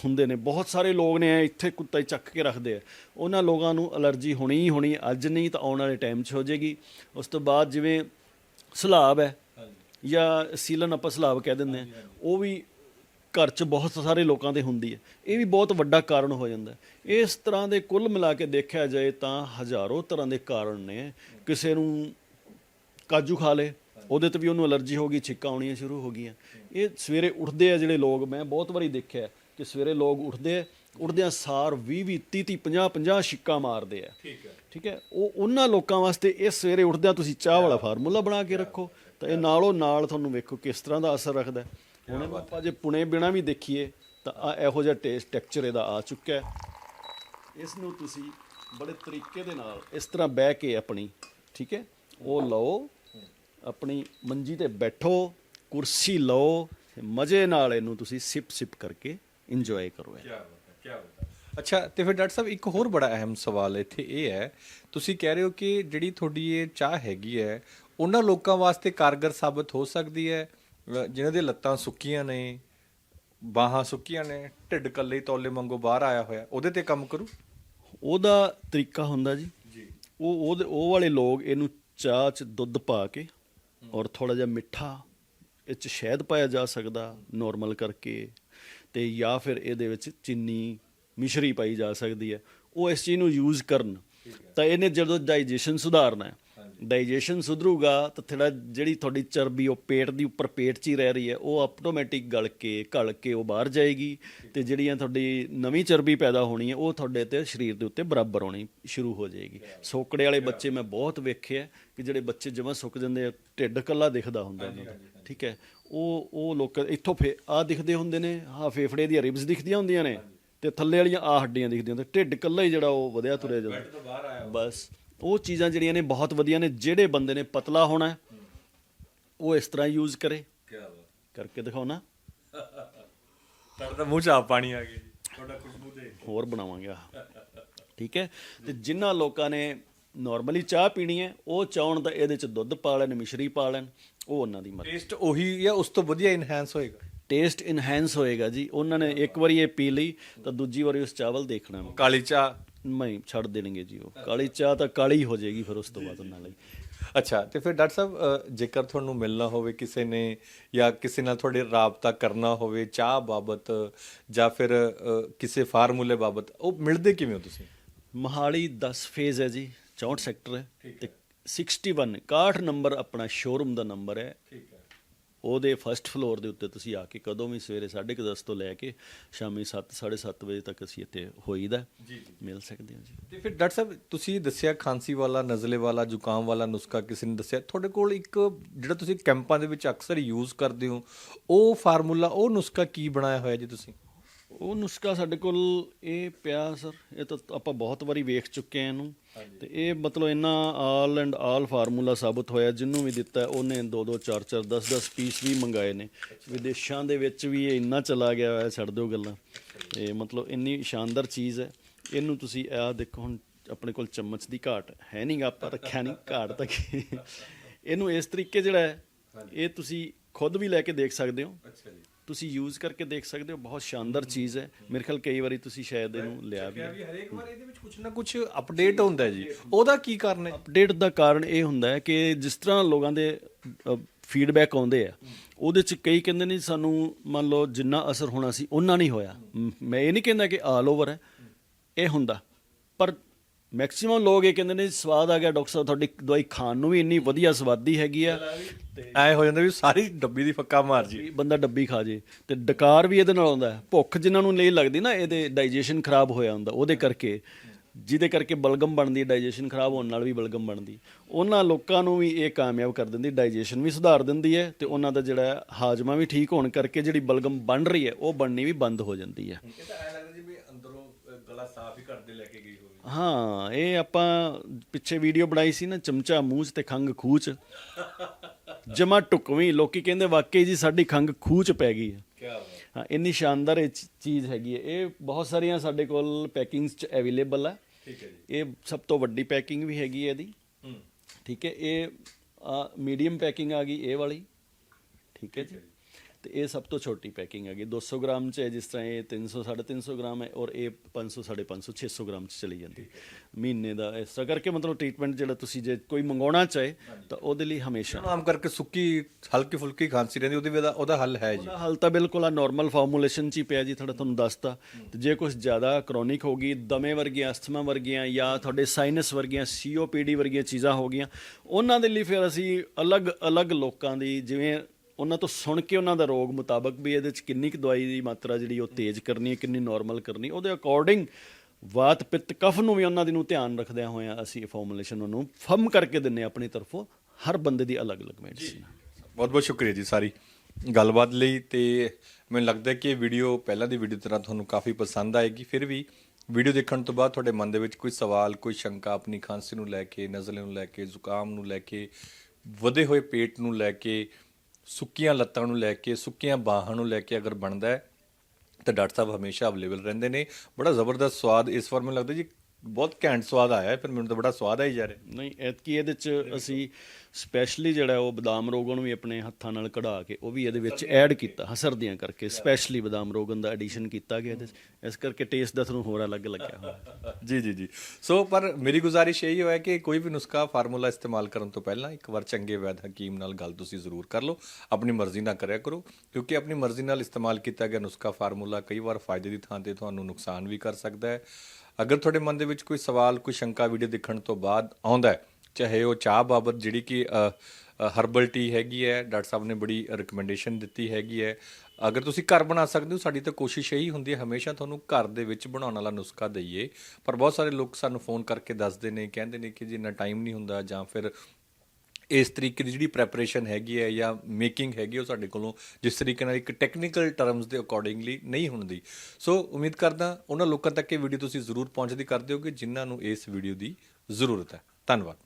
ਹੁੰਦੇ ਨੇ। ਬਹੁਤ ਸਾਰੇ ਲੋਕ ਨੇ ਇੱਥੇ ਕੁੱਤਾ ਹੀ ਚੱਕ ਕੇ ਰੱਖਦੇ ਆ। ਉਹਨਾਂ ਲੋਕਾਂ ਨੂੰ ਅਲਰਜੀ ਹੋਣੀ ਹੀ ਹੋਣੀ ਅੱਜ ਨਹੀਂ ਤਾਂ ਆਉਣ ਵਾਲੇ ਟਾਈਮ 'ਚ ਹੋ ਜਾਏਗੀ ਉਸ ਤੋਂ ਬਾਅਦ ਜਿਵੇਂ ਸਲਾਬ ਹੈ ਜਾਂ ਸੀਲਨ ਆਪਾਂ ਸਲਾਬ ਕਹਿ ਦਿੰਦੇ ਆ। ਉਹ ਵੀ ਘਰ 'ਚ ਬਹੁਤ ਸਾਰੇ ਲੋਕਾਂ ਦੇ ਹੁੰਦੀ ਹੈ। ਇਹ ਵੀ ਬਹੁਤ ਵੱਡਾ ਕਾਰਨ ਹੋ ਜਾਂਦਾ। ਇਸ ਤਰ੍ਹਾਂ ਦੇ ਕੁੱਲ ਮਿਲਾ ਕੇ ਦੇਖਿਆ ਜਾਏ ਤਾਂ ਹਜ਼ਾਰੋਂ ਤਰ੍ਹਾਂ ਦੇ ਕਾਰਨ ਨੇ। ਕਿਸੇ ਨੂੰ ਕਾਜੂ ਖਾ ਲੇ ਉਹਦੇ ਤੇ ਵੀ ਉਹਨੂੰ ਅਲਰਜੀ ਹੋ ਗਈ ਛਿੱਕਾਂ ਆਉਣੀਆਂ ਸ਼ੁਰੂ ਹੋ ਗਈਆਂ। ਇਹ ਸਵੇਰੇ ਉੱਠਦੇ ਆ ਜਿਹੜੇ ਲੋਕ ਮੈਂ ਬਹੁਤ ਵਾਰੀ ਦੇਖਿਆ ਕਿ ਸਵੇਰੇ ਲੋਕ ਉੱਠਦੇ ਆ ਉੱਠਦਿਆਂ ਸਾਰ 20 20 30 30 50 50 ਛਿੱਕਾਂ ਮਾਰਦੇ ਆ।
ਠੀਕ ਹੈ।
ਠੀਕ ਹੈ? ਉਹ ਉਹਨਾਂ ਲੋਕਾਂ ਵਾਸਤੇ ਇਹ ਸਵੇਰੇ ਉੱਠਦਿਆਂ ਤੁਸੀਂ ਚਾਹ ਵਾਲਾ ਫਾਰਮੂਲਾ ਬਣਾ ਕੇ ਰੱਖੋ। ਤਾਂ ਇਹ ਨਾਲੋਂ ਨਾਲ ਤੁਹਾਨੂੰ ਵੇਖੋ ਕਿਸ ਤਰ੍ਹਾਂ ਦਾ ਅਸਰ ਰੱਖਦਾ ਇਹਨੂੰ ਆਪਾਂ ਜੇ ਪੁਣੇ ਬਿਨਾ ਵੀ ਦੇਖੀਏ ਤਾਂ ਆ ਇਹੋ ਜਿਹਾ ਟੇਸਟ ਟੈਕਸਚਰ ਇਹਦਾ ਆ ਚੁੱਕਾ ਹੈ। ਇਸ ਨੂੰ ਤੁਸੀਂ ਬੜੇ ਤਰੀਕੇ ਦੇ ਨਾਲ ਇਸ ਤਰ੍ਹਾਂ ਬਹਿ ਕੇ ਆਪਣੀ ਠੀਕ ਹੈ ਉਹ ਲਓ ਆਪਣੀ ਮੰਜੀ ਤੇ ਬੈਠੋ ਕੁਰਸੀ ਲਓ ਮਜ਼ੇ ਨਾਲ ਇਹਨੂੰ ਤੁਸੀਂ ਸਿਪ ਸਿਪ ਕਰਕੇ ਇੰਜੋਏ ਕਰੋ ਇਹ।
ਕੀ ਬਾਤ ਹੈ ਕੀ ਬਾਤ ਹੈ। ਅੱਛਾ ਤੇ ਫਿਰ ਡਾਕਟਰ ਸਾਹਿਬ ਇੱਕ ਹੋਰ ਬੜਾ ਅਹਿਮ ਸਵਾਲ ਇੱਥੇ ਇਹ ਹੈ ਤੁਸੀਂ ਕਹਿ ਰਹੇ ਹੋ ਕਿ ਜਿਹੜੀ ਤੁਹਾਡੀ ਇਹ ਚਾਹ ਹੈਗੀ ਹੈ ਉਹਨਾਂ ਲੋਕਾਂ ਵਾਸਤੇ ਕਾਰਗਰ ਸਾਬਤ ਹੋ ਸਕਦੀ ਹੈ ਜਿਨ੍ਹਾਂ ਦੇ ਲੱਤਾਂ ਸੁੱਕੀਆਂ ਨੇ ਬਾਹਾਂ ਸੁੱਕੀਆਂ ਨੇ ਢਿੱਡ ਕੱਲੇ ਤੌਲੇ ਵਾਂਗੂ ਬਾਹਰ ਆਇਆ ਹੋਇਆ ਉਹਦੇ ਤੇ ਕੰਮ ਕਰੂ?
ਉਹਦਾ ਤਰੀਕਾ ਹੁੰਦਾ ਜੀ।
ਜੀ।
ਉਹ ਉਹਦੇ- ਉਹ ਵਾਲੇ ਲੋਕ ਇਹਨੂੰ ਚਾਹ 'ਚ ਦੁੱਧ ਪਾ ਕੇ ਔਰ ਥੋੜਾ ਜਿਹਾ ਮਿੱਠਾ ਇਹ 'ਚ ਸ਼ਹਿਦ ਪਾਇਆ ਜਾ ਸਕਦਾ ਨਾਰਮਲ ਕਰਕੇ ਤੇ ਜਾਂ ਫਿਰ ਇਹਦੇ ਵਿੱਚ ਚੀਨੀ ਮਿਸ਼ਰੀ ਪਾਈ ਜਾ ਸਕਦੀ ਹੈ। ਉਹ ਇਸ ਚੀਜ਼ ਨੂੰ ਯੂਜ਼ ਕਰਨ। ਤਾਂ ਇਹਨੇ ਜਦੋਂ ਡਾਈਜੈਸ਼ਨ ਸੁਧਾਰਨਾ ਹੈ ਡਾਈਜੈਸ਼ਨ ਸੁਧਰੂਗਾ ਤਾਂ ਥੋੜਾ ਜਿਹੜੀ ਤੁਹਾਡੀ ਚਰਬੀ ਉਹ ਪੇਟ ਦੀ ਉੱਪਰ ਪੇਟ 'ਚ ਹੀ ਰਹਿ ਰਹੀ ਹੈ ਉਹ ਆਟੋਮੈਟਿਕ ਗਲ ਕੇ ਘਲ ਕੇ ਉਹ ਬਾਹਰ ਜਾਏਗੀ ਤੇ ਜਿਹੜੀਆਂ ਤੁਹਾਡੀ ਨਵੀਂ ਚਰਬੀ ਪੈਦਾ ਹੋਣੀ ਹੈ ਉਹ ਤੁਹਾਡੇ ਤੇ ਸਰੀਰ ਦੇ ਉੱਤੇ ਬਰਾਬਰ ਹੋਣੀ ਸ਼ੁਰੂ ਹੋ ਜਾਏਗੀ। ਸੋਕੜੇ ਵਾਲੇ ਬੱਚੇ ਮੈਂ ਬਹੁਤ ਵੇਖੇ ਆ ਕਿ ਜਿਹੜੇ ਬੱਚੇ ਜਮਾਂ ਸੁੱਕ ਜਾਂਦੇ ਆ ਢਿੱਡ ਕੱਲਾ ਦਿਖਦਾ ਹੁੰਦਾ ਉਹਨਾਂ ਦਾ ਠੀਕ ਹੈ? ਉਹ ਉਹ ਲੋਕ ਇੱਥੋਂ ਫੇ ਆ ਦਿਖਦੇ ਹੁੰਦੇ ਨੇ ਆ ਫੇਫੜੇ ਦੀਆਂ ਰਿਬਸ ਦਿਖਦੀਆਂ ਹੁੰਦੀਆਂ ਨੇ ਤੇ ਥੱਲੇ ਵਾਲੀਆਂ ਆ ਹੱਡੀਆਂ ਦਿਖਦੀਆਂ ਤੇ ਢਿੱਡ ਕੱਲਾ ਹੀ ਜਿਹੜਾ ਉਹ ਵਧਿਆ ਤੁਰਿਆ ਜਾਂਦਾ। ਬਸ। ਉਹ ਚੀਜ਼ਾਂ ਜਿਹੜੀਆਂ ਨੇ ਬਹੁਤ ਵਧੀਆ ਨੇ ਜਿਹੜੇ ਬੰਦੇ ਨੇ ਪਤਲਾ ਹੋਣਾ ਉਹ ਇਸ ਤਰ੍ਹਾਂ ਯੂਜ਼ ਕਰੇ। ਕਰਕੇ ਦਿਖਾਉਣਾ
ਤੁਹਾਡਾ ਮੂੰਹ ਚ ਆ ਪਾਣੀ ਆ ਗਿਆ ਜੀ। ਤੁਹਾਡਾ ਖੁਸ਼ਬੂ ਦੇ
ਹੋਰ ਬਣਾਵਾਂਗੇ ਆਹ। ਠੀਕ ਹੈ? ਤੇ ਜਿਨ੍ਹਾਂ ਲੋਕਾਂ ਨੇ ਨਾਰਮਲੀ ਚਾਹ ਪੀਣੀ ਹੈ ਉਹ ਚਾਹਣ ਤਾਂ ਇਹਦੇ ਚ ਦੁੱਧ ਪਾ ਲੈਣ ਮਿਸ਼ਰੀ ਪਾ ਲੈਣ ਉਹ ਉਹਨਾਂ ਦੀ ਮਰਜ਼ੀ।
ਟੇਸਟ ਉਹੀ ਜਾਂ ਉਸ ਤੋਂ ਵਧੀਆ ਇਨਹੈਂਸ ਹੋਏਗਾ?
ਟੇਸਟ ਇਨਹੈਂਸ ਹੋਏਗਾ ਜੀ। ਉਹਨਾਂ ਨੇ ਇੱਕ ਵਾਰੀ ਇਹ ਪੀ ਲਈ ਤਾਂ ਦੂਜੀ ਵਾਰੀ ਉਸ ਚਾਵਲ ਦੇਖਣਾ।
ਕਾਲੀ ਚਾਹ।
ਨਹੀਂ ਛੱਡ ਦੇਣਗੇ ਜੀ ਉਹ। ਕਾਲੀ ਚਾਹ ਤਾਂ ਕਾਲੀ ਹੋ ਜਾਏਗੀ ਫਿਰ ਉਸ ਤੋਂ ਬਾਅਦ ਉਹਨਾਂ ਲਈ।
ਅੱਛਾ ਤੇ ਫਿਰ ਡਾਕਟਰ ਸਾਹਿਬ ਜੇਕਰ ਤੁਹਾਨੂੰ ਮਿਲਣਾ ਹੋਵੇ ਕਿਸੇ ਨੇ ਜਾਂ ਕਿਸੇ ਨਾਲ ਤੁਹਾਡੇ ਰਾਬਤਾ ਕਰਨਾ ਹੋਵੇ ਚਾਹ ਬਾਬਤ ਜਾਂ ਫਿਰ ਕਿਸੇ ਫਾਰਮੂਲੇ ਬਾਬਤ ਉਹ ਮਿਲਦੇ ਕਿਵੇਂ ਹੋ ਤੁਸੀਂ?
ਮਹਾਲੀ 10 ਫੇਜ਼ ਹੈ ਜੀ 64 ਸੈਕਟਰ ਹੈ। ਤੇ 61 61 ਨੰਬਰ ਆਪਣਾ ਸ਼ੋਰੂਮ ਦਾ ਨੰਬਰ ਹੈ। ਉਹਦੇ ਫਰਸਟ ਫਲੋਰ ਦੇ ਉੱਤੇ ਤੁਸੀਂ ਆ ਕੇ ਕਦੋਂ ਵੀ ਸਵੇਰੇ 10:30 ਤੋਂ ਲੈ ਕੇ ਸ਼ਾਮੀ 7 7:30 ਵਜੇ ਤੱਕ ਅਸੀਂ ਇੱਥੇ ਹੋਈਦਾ। ਮਿਲ ਸਕਦੇ ਹਾਂ ਜੀ।
ਤੇ ਫਿਰ ਡਾਕਟਰ ਸਾਹਿਬ ਤੁਸੀਂ ਦੱਸਿਆ ਖਾਂਸੀ ਵਾਲਾ ਨਜ਼ਲੇ ਵਾਲਾ ਜ਼ੁਕਾਮ ਵਾਲਾ ਨੁਸਖਾ ਕਿਸੇ ਨੇ ਦੱਸਿਆ। ਤੁਹਾਡੇ ਕੋਲ ਇੱਕ ਜਿਹੜਾ ਤੁਸੀਂ ਕੈਂਪਾਂ ਦੇ ਵਿੱਚ ਅਕਸਰ ਯੂਜ਼ ਕਰਦੇ ਹੋ ਉਹ ਫਾਰਮੂਲਾ ਉਹ ਨੁਸਖਾ ਕੀ ਬਣਾਇਆ ਹੋਇਆ ਜੀ ਤੁਸੀਂ?
ਉਹ ਨੁਸਖਾ ਸਾਡੇ ਕੋਲ ਇਹ ਪਿਆ ਸਰ ਇਹ ਤਾਂ ਆਪਾਂ ਬਹੁਤ ਵਾਰੀ ਵੇਖ ਚੁੱਕੇ ਆ ਇਹਨੂੰ। ਤੇ ਇਹ ਮਤਲਬ ਇੰਨਾ ਆਲ ਐਂਡ ਆਲ ਫਾਰਮੂਲਾ ਸਾਬਤ ਹੋਇਆ ਜਿੰਨੂੰ ਵੀ ਦਿੱਤਾ ਉਹਨੇ 2 2 4 4 10 10 ਪੀਸ ਵੀ ਮੰਗਾਏ ਨੇ। ਵਿਦੇਸ਼ਾਂ ਦੇ ਵਿੱਚ ਵੀ ਇਹ ਇੰਨਾ ਚਲਾ ਗਿਆ ਹੋਇਆ ਛੱਡ ਦਿਓ ਗੱਲਾਂ। ਇਹ ਮਤਲਬ ਇੰਨੀ ਸ਼ਾਨਦਾਰ ਚੀਜ਼ ਹੈ। ਇਹਨੂੰ ਤੁਸੀਂ ਆ ਦੇਖੋ ਹੁਣ ਆਪਣੇ ਕੋਲ ਚਮਚ ਦੀ ਘਾਟ ਹੈ ਨਹੀਂ ਆਪਾਂ ਰੱਖਿਆ ਨਹੀਂ ਘਾਟ ਤੱਕ <laughs> ਇਹਨੂੰ ਇਸ ਤਰੀਕੇ ਜਿਹੜਾ ਹੈ ਇਹ ਤੁਸੀਂ ਖੁਦ ਵੀ ਲੈ ਕੇ ਦੇਖ ਸਕਦੇ ਹੋ।
ਅੱਛਾ ਜੀ।
ਤੁਸੀਂ ਯੂਜ਼ ਕਰਕੇ ਦੇਖ ਸਕਦੇ ਹੋ ਬਹੁਤ ਸ਼ਾਨਦਾਰ ਚੀਜ਼ ਹੈ। ਮੇਰੇ ਖਿਆਲ ਕਈ ਵਾਰੀ ਤੁਸੀਂ ਸ਼ਾਇਦ ਇਹਨੂੰ ਲਿਆ ਵੀ
ਵੀ ਹਰੇਕ ਵਾਰ ਇਹਦੇ ਵਿੱਚ ਕੁਝ ਨਾ ਕੁਝ ਅਪਡੇਟ ਹੁੰਦਾ ਹੈ ਜੀ। ਉਹਦਾ ਕੀ ਕਾਰਨ ਹੈ?
ਅਪਡੇਟ ਦਾ ਕਾਰਨ ਇਹ ਹੁੰਦਾ ਹੈ ਕਿ ਜਿਸ ਤਰ੍ਹਾਂ ਲੋਕਾਂ ਦੇ ਫੀਡਬੈਕ ਆਉਂਦੇ ਆ ਉਹਦੇ ਚ ਕਈ ਕਹਿੰਦੇ ਨੇ ਸਾਨੂੰ ਮੰਨ ਲਓ ਜਿੰਨਾ ਅਸਰ ਹੋਣਾ ਸੀ ਉਹਨਾਂ ਨਹੀਂ ਹੋਇਆ। ਮ- ਮੈਂ ਇਹ ਨਹੀਂ ਕਹਿੰਦਾ ਕਿ ਆਲ ਓਵਰ ਹੈ। ਇਹ ਹੁੰਦਾ। ਪਰ ਮੈਕਸਿਮਮ ਲੋਕ ਇਹ ਕਹਿੰਦੇ ਨੇ ਸਵਾਦ ਆ ਗਿਆ ਡਾਕਟਰ ਸਾਹਿਬ ਤੁਹਾਡੀ ਦਵਾਈ ਖਾਣ ਨੂੰ ਵੀ ਇੰਨੀ ਵਧੀਆ ਸਵਾਦੀ ਹੈਗੀ ਆ।
ਐ ਹੋ ਜਾਂਦਾ ਵੀ ਸਾਰੀ ਡੱਬੀ ਦੀ ਫੱਕਾ ਮਾਰ ਜੀ।
ਬੰਦਾ ਡੱਬੀ ਖਾ ਜੇ। ਤੇ ਡਕਾਰ ਵੀ ਇਹਦੇ ਨਾਲ ਆਉਂਦਾ ਹੈ। ਭੁੱਖ ਜਿਨ੍ਹਾਂ ਨੂੰ ਨਹੀਂ ਲੱਗਦੀ ਨਾ ਇਹਦੇ ਡਾਈਜੈਸ਼ਨ ਖਰਾਬ ਹੋਇਆ ਹੁੰਦਾ ਉਹਦੇ ਕਰਕੇ। ਜਿਹਦੇ ਕਰਕੇ ਬਲਗਮ ਬਣਦੀ ਹੈ ਡਾਈਜੈਸ਼ਨ ਖਰਾਬ ਹੋਣ ਨਾਲ ਵੀ ਬਲਗਮ ਬਣਦੀ। ਉਹਨਾਂ ਲੋਕਾਂ ਨੂੰ ਵੀ ਇਹ ਕਾਮਯਾਬ ਕਰ ਦਿੰਦੀ ਡਾਈਜੈਸ਼ਨ ਵੀ ਸੁਧਾਰ ਦਿੰਦੀ ਹੈ ਤੇ ਉਹਨਾਂ ਦਾ ਜਿਹੜਾ ਹਾਜ਼ਮਾ ਵੀ ਠੀਕ ਹੋਣ ਕਰਕੇ ਜਿਹੜੀ ਬਲਗਮ ਬਣ ਰਹੀ ਹੈ ਉਹ ਬਣਨੀ ਵੀ ਬੰਦ ਹੋ ਜਾਂਦੀ ਹੈ
ਇਹ ਤਾਂ ਐ ਲੱਗਦਾ ਜੀ ਵੀ ਅੰਦਰੋਂ ਗਲਾ ਸਾਫ਼ ਹੀ ਕਰਦੇ ਲੈ ਕੇ ਗਈ ਹੋਵੇ
ਹਾਂ ਇਹ ਆਪਾਂ ਪਿੱਛੇ ਵੀਡੀਓ ਬਣਾਈ ਸੀ ਨਾ ਚਮਚਾ ਮੂੰਹ 'ਚ ਤੇ ਖੰਗ ਖੂਹ 'ਚ। ਜਮਾ ਟੁਕਵੀਂ ਲੋਕੀ ਕਹਿੰਦੇ ਵਾਕਈ ਜੀ ਸਾਡੀ ਖੰਗ ਖੂਹ 'ਚ ਪੈ ਗਈ ਹੈ।
ਕੀ
ਹਾਂ। ਇੰਨੀ ਸ਼ਾਨਦਾਰ ਇਹ ਚ- ਚੀਜ਼ ਹੈਗੀ ਹੈ। ਇਹ ਬਹੁਤ ਸਾਰੀਆਂ ਸਾਡੇ ਕੋਲ ਪੈਕਿੰਗਸ ਚ ਅਵੇਲੇਬਲ ਹੈ
ਠੀਕ ਹੈ ਜੀ।
ਇਹ ਸਭ ਤੋਂ ਵੱਡੀ ਪੈਕਿੰਗ ਵੀ ਹੈਗੀ ਹੈ ਇਹਦੀ।
ਹੂੰ।
ਠੀਕ ਹੈ ਇਹ ਮੀਡੀਅਮ ਪੈਕਿੰਗ ਆ ਗਈ ਇਹ ਵਾਲੀ। ਠੀਕ ਹੈ ਜੀ। ਤੇ ਇਹ ਸਭ ਤੋਂ ਛੋਟੀ ਪੈਕਿੰਗ ਹੈਗੀ। 200 ਗ੍ਰਾਮ ਚ ਹੈ ਜਿਸ ਤਰ੍ਹਾਂ ਇਹ 300 350 ਗ੍ਰਾਮ ਹੈ ਔਰ ਇਹ 500 550 600 ਗ੍ਰਾਮ ਚ ਚਲੀ ਜਾਂਦੀ। ਮਹੀਨੇ ਦਾ ਇਸ ਤਰ੍ਹਾਂ ਕਰਕੇ ਮਤਲਬ ਟ੍ਰੀਟਮੈਂਟ ਜਿਹੜਾ ਤੁਸੀਂ ਜੇ ਕੋਈ ਮੰਗਾਉਣਾ ਚਾਹੇ ਤਾਂ ਉਹਦੇ ਲਈ ਹਮੇਸ਼ਾ।
ਆਮ ਕਰਕੇ ਸੁੱਕੀ ਹਲਕੀ ਫੁਲਕੀ ਖਾਂਸੀ ਰਹਿੰਦੀ ਉਹਦੀ ਵੀ ਉਹਦਾ- ਹੱਲ ਹੈ ਜੀ।
ਹੱਲ ਤਾਂ ਬਿਲਕੁਲ ਆ ਨਾਰਮਲ ਫਾਰਮੂਲੇਸ਼ਨ ਚ ਹੀ ਪਿਆ ਜੀ ਥੋੜਾ ਤੁਹਾਨੂੰ ਦੱਸਤਾ। ਤੇ ਜੇ ਕੁਝ ਜ਼ਿਆਦਾ ਕ੍ਰੋਨਿਕ ਹੋ ਗਈ ਦਮੇ ਵਰਗੀਆਂ ਅਸਥਮਾ ਵਰਗੀਆਂ ਜਾਂ ਤੁਹਾਡੇ ਸਾਈਨਸ ਵਰਗੀਆਂ ਸੀਓਪੀਡੀ ਵਰਗੀਆਂ ਚੀਜ਼ਾਂ ਹੋ ਗਈਆਂ ਉਹਨਾਂ ਦੇ ਲਈ ਫਿਰ ਅਸੀਂ ਅਲੱਗ-ਅਲੱਗ ਲੋਕਾਂ ਦੀ ਜਿਵੇਂ ਉਹਨਾਂ ਤੋਂ ਸੁਣ ਕੇ ਉਹਨਾਂ ਦਾ ਰੋਗ ਮੁਤਾਬਕ ਵੀ ਇਹਦੇ ਚ ਕਿੰਨੀ ਕੁ ਦਵਾਈ ਦੀ ਮਾਤਰਾ ਜਿਹੜੀ ਉਹ ਤੇਜ਼ ਕਰਨੀ ਹੈ, ਕਿੰਨੀ ਨਾਰਮਲ ਕਰਨੀ ਉਹਦੇ ਅਕੋਰਡਿੰਗ ਵਾਤ ਪਿੱਤ ਕਫ ਨੂੰ ਵੀ ਉਹਨਾਂ ਦੀ ਨੂੰ ਧਿਆਨ ਰੱਖਦਿਆਂ ਹੋਇਆਂ ਅਸੀਂ ਇਹ ਫਾਰਮੂਲੇਸ਼ਨ ਉਹਨੂੰ ਫਰਮ ਕਰਕੇ ਦਿੰਨੇ ਆਪਣੀ ਤਰਫੋਂ, ਹਰ ਬੰਦੇ ਦੀ ਅਲੱਗ-ਅਲੱਗ ਮੈਡੀਸਿਨ
ਬਹੁਤ ਬਹੁਤ ਸ਼ੁਕਰੀਆ ਜੀ ਸਾਰੀ ਗੱਲਬਾਤ ਲਈ ਤੇ ਮੈਨੂੰ ਲੱਗਦਾ ਕਿ ਇਹ ਵੀਡੀਓ ਪਹਿਲਾਂ ਦੀ ਵੀਡੀਓ ਤਰ੍ਹਾਂ ਤੁਹਾਨੂੰ ਕਾਫੀ ਪਸੰਦ ਆਏਗੀ, ਫਿਰ ਵੀ ਵੀਡੀਓ ਦੇਖਣ ਤੋਂ ਬਾਅਦ ਤੁਹਾਡੇ ਮਨ ਦੇ ਵਿੱਚ ਕੋਈ ਸਵਾਲ, ਕੋਈ ਸ਼ੰਕਾ ਆਪਣੀ ਖਾਂਸੀ ਨੂੰ ਲੈ ਕੇ, ਨਜ਼ਲੇ ਨੂੰ ਲੈ ਕੇ, ਜ਼ੁਕਾਮ ਨੂੰ ਲੈ ਕੇ, ਵਧੇ ਹੋਏ ਪੇਟ ਨੂੰ ਲੈ ਕੇ ਸੁੱਕੀਆਂ ਲੱਤਾਂ ਨੂੰ ਲੈ ਕੇ, ਸੁੱਕੀਆਂ ਬਾਹਾਂ ਨੂੰ ਲੈ ਕੇ ਅਗਰ ਬਣਦਾ ਹੈ, ਤਾਂ ਡਾਕਟਰ ਸਾਹਿਬ ਹਮੇਸ਼ਾ ਅਵੇਲੇਬਲ ਰਹਿੰਦੇ ਨੇ। ਬੜਾ ਜ਼ਬਰਦਸਤ ਸਵਾਦ, ਇਸ ਵਾਰ ਮੈਨੂੰ ਲੱਗਦਾ ਜੀ ਬਹੁਤ ਘੈਂਟ ਸਵਾਦ ਆਇਆ ਫਿਰ ਮੈਨੂੰ ਤਾਂ ਬੜਾ ਸਵਾਦ ਆਈ ਜਾ ਰਿਹਾ
ਨਹੀਂ, ਐਤਕੀ ਇਹਦੇ ਚ ਅਸੀਂ ਸਪੈਸ਼ਲੀ ਜਿਹੜਾ ਉਹ ਬਦਾਮ ਰੋਗਨ ਵੀ ਆਪਣੇ ਹੱਥਾਂ ਨਾਲ ਕਢਾ ਕੇ ਉਹ ਵੀ ਇਹਦੇ ਵਿੱਚ ਐਡ ਕੀਤਾ, ਹਸਰਦੀਆਂ ਕਰਕੇ ਸਪੈਸ਼ਲੀ ਬਦਾਮ ਰੋਗਨ ਦਾ ਐਡੀਸ਼ਨ ਕੀਤਾ ਗਿਆ ਇਹਦੇ 'ਚ। ਇਸ ਕਰਕੇ ਟੇਸਟ ਦਾ ਤੁਹਾਨੂੰ ਹੋਰ ਅਲੱਗ ਲੱਗਿਆ ਹੋਇਆ।
ਜੀ ਜੀ ਜੀ। ਸੋ ਪਰ ਮੇਰੀ ਗੁਜ਼ਾਰਿਸ਼ ਇਹੀ ਹੋਇਆ ਕਿ ਕੋਈ ਵੀ ਨੁਸਖਾ ਫਾਰਮੂਲਾ ਇਸਤੇਮਾਲ ਕਰਨ ਤੋਂ ਪਹਿਲਾਂ ਇੱਕ ਵਾਰ ਚੰਗੇ ਵੈਦ ਹਕੀਮ ਨਾਲ ਗੱਲ ਤੁਸੀਂ ਜ਼ਰੂਰ ਕਰ ਲਓ। ਆਪਣੀ ਮਰਜ਼ੀ ਨਾਲ ਕਰਿਆ ਕਰੋ, ਕਿਉਂਕਿ ਆਪਣੀ ਮਰਜ਼ੀ ਨਾਲ ਇਸਤੇਮਾਲ ਕੀਤਾ ਗਿਆ ਨੁਸਖਾ ਫਾਰਮੂਲਾ ਕਈ ਵਾਰ ਫਾਇਦੇ ਦੀ ਥਾਂ ਤੇ ਤੁਹਾਨੂੰ ਨੁਕਸਾਨ ਵੀ ਕਰ ਸਕਦਾ ਹੈ। ਅਗਰ ਤੁਹਾਡੇ ਮਨ ਦੇ ਵਿੱਚ ਕੋਈ ਸਵਾਲ, ਕੋਈ ਸ਼ੰਕਾ ਵੀਡੀਓ ਦੇਖਣ ਤੋਂ ਬਾਅਦ ਆਉਂਦਾ ਹੈ ਚਾਹੇ ਉਹ ਚਾਹ ਬਾਬਤ ਜਿਹੜੀ ਕਿ ਹਰਬਲ ਟੀ ਹੈਗੀ ਹੈ, ਡਾਕਟਰ ਸਾਹਿਬ ਨੇ ਬੜੀ ਰეკਮੈਂਡੇਸ਼ਨ ਦਿੱਤੀ ਹੈਗੀ ਹੈ। ਅਗਰ ਤੁਸੀਂ ਘਰ ਬਣਾ ਸਕਦੇ ਹੋ, ਸਾਡੀ ਤਾਂ ਕੋਸ਼ਿਸ਼ ਇਹੀ ਹੁੰਦੀ ਹੈ, ਹਮੇਸ਼ਾ ਤੁਹਾਨੂੰ ਘਰ ਦੇ ਵਿੱਚ ਬਣਾਉਣ ਵਾਲਾ ਨੁਸਖਾ ਦਈਏ। ਪਰ ਬਹੁਤ ਸਾਰੇ ਲੋਕ ਸਾਨੂੰ ਫੋਨ ਕਰਕੇ ਦੱਸਦੇ ਨੇ, ਕਹਿੰਦੇ ਨੇ ਕਿ ਜੀ ਇੰਨਾ ਟਾਈਮ ਨਹੀਂ ਹੁੰਦਾ, ਜਾਂ ਫਿਰ ਇਸ ਤਰੀਕੇ ਦੀ ਜਿਹੜੀ ਪ੍ਰੈਪਰੇਸ਼ਨ ਹੈਗੀ ਹੈ ਜਾਂ ਮੇਕਿੰਗ ਹੈਗੀ ਉਹ ਸਾਡੇ ਕੋਲੋਂ ਜਿਸ ਤਰੀਕੇ ਨਾਲ ਇੱਕ ਟੈਕਨੀਕਲ ਟਰਮਸ ਦੇ ਅਕੋਰਡਿੰਗਲੀ ਨਹੀਂ ਹੁੰਦੀ। ਸੋ ਉਮੀਦ ਕਰਦਾ ਉਹਨਾਂ ਲੋਕਾਂ ਤੱਕ ਇਹ ਵੀਡੀਓ ਤੁਸੀਂ ਜ਼ਰੂਰ ਪਹੁੰਚਦੀ ਕਰ ਦਿਓਗੇ ਜਿਨ੍ਹਾਂ ਨੂੰ ਇਸ ਵੀਡੀਓ ਦੀ ਜ਼ਰੂਰਤ ਹੈ। ਧੰਨਵਾਦ।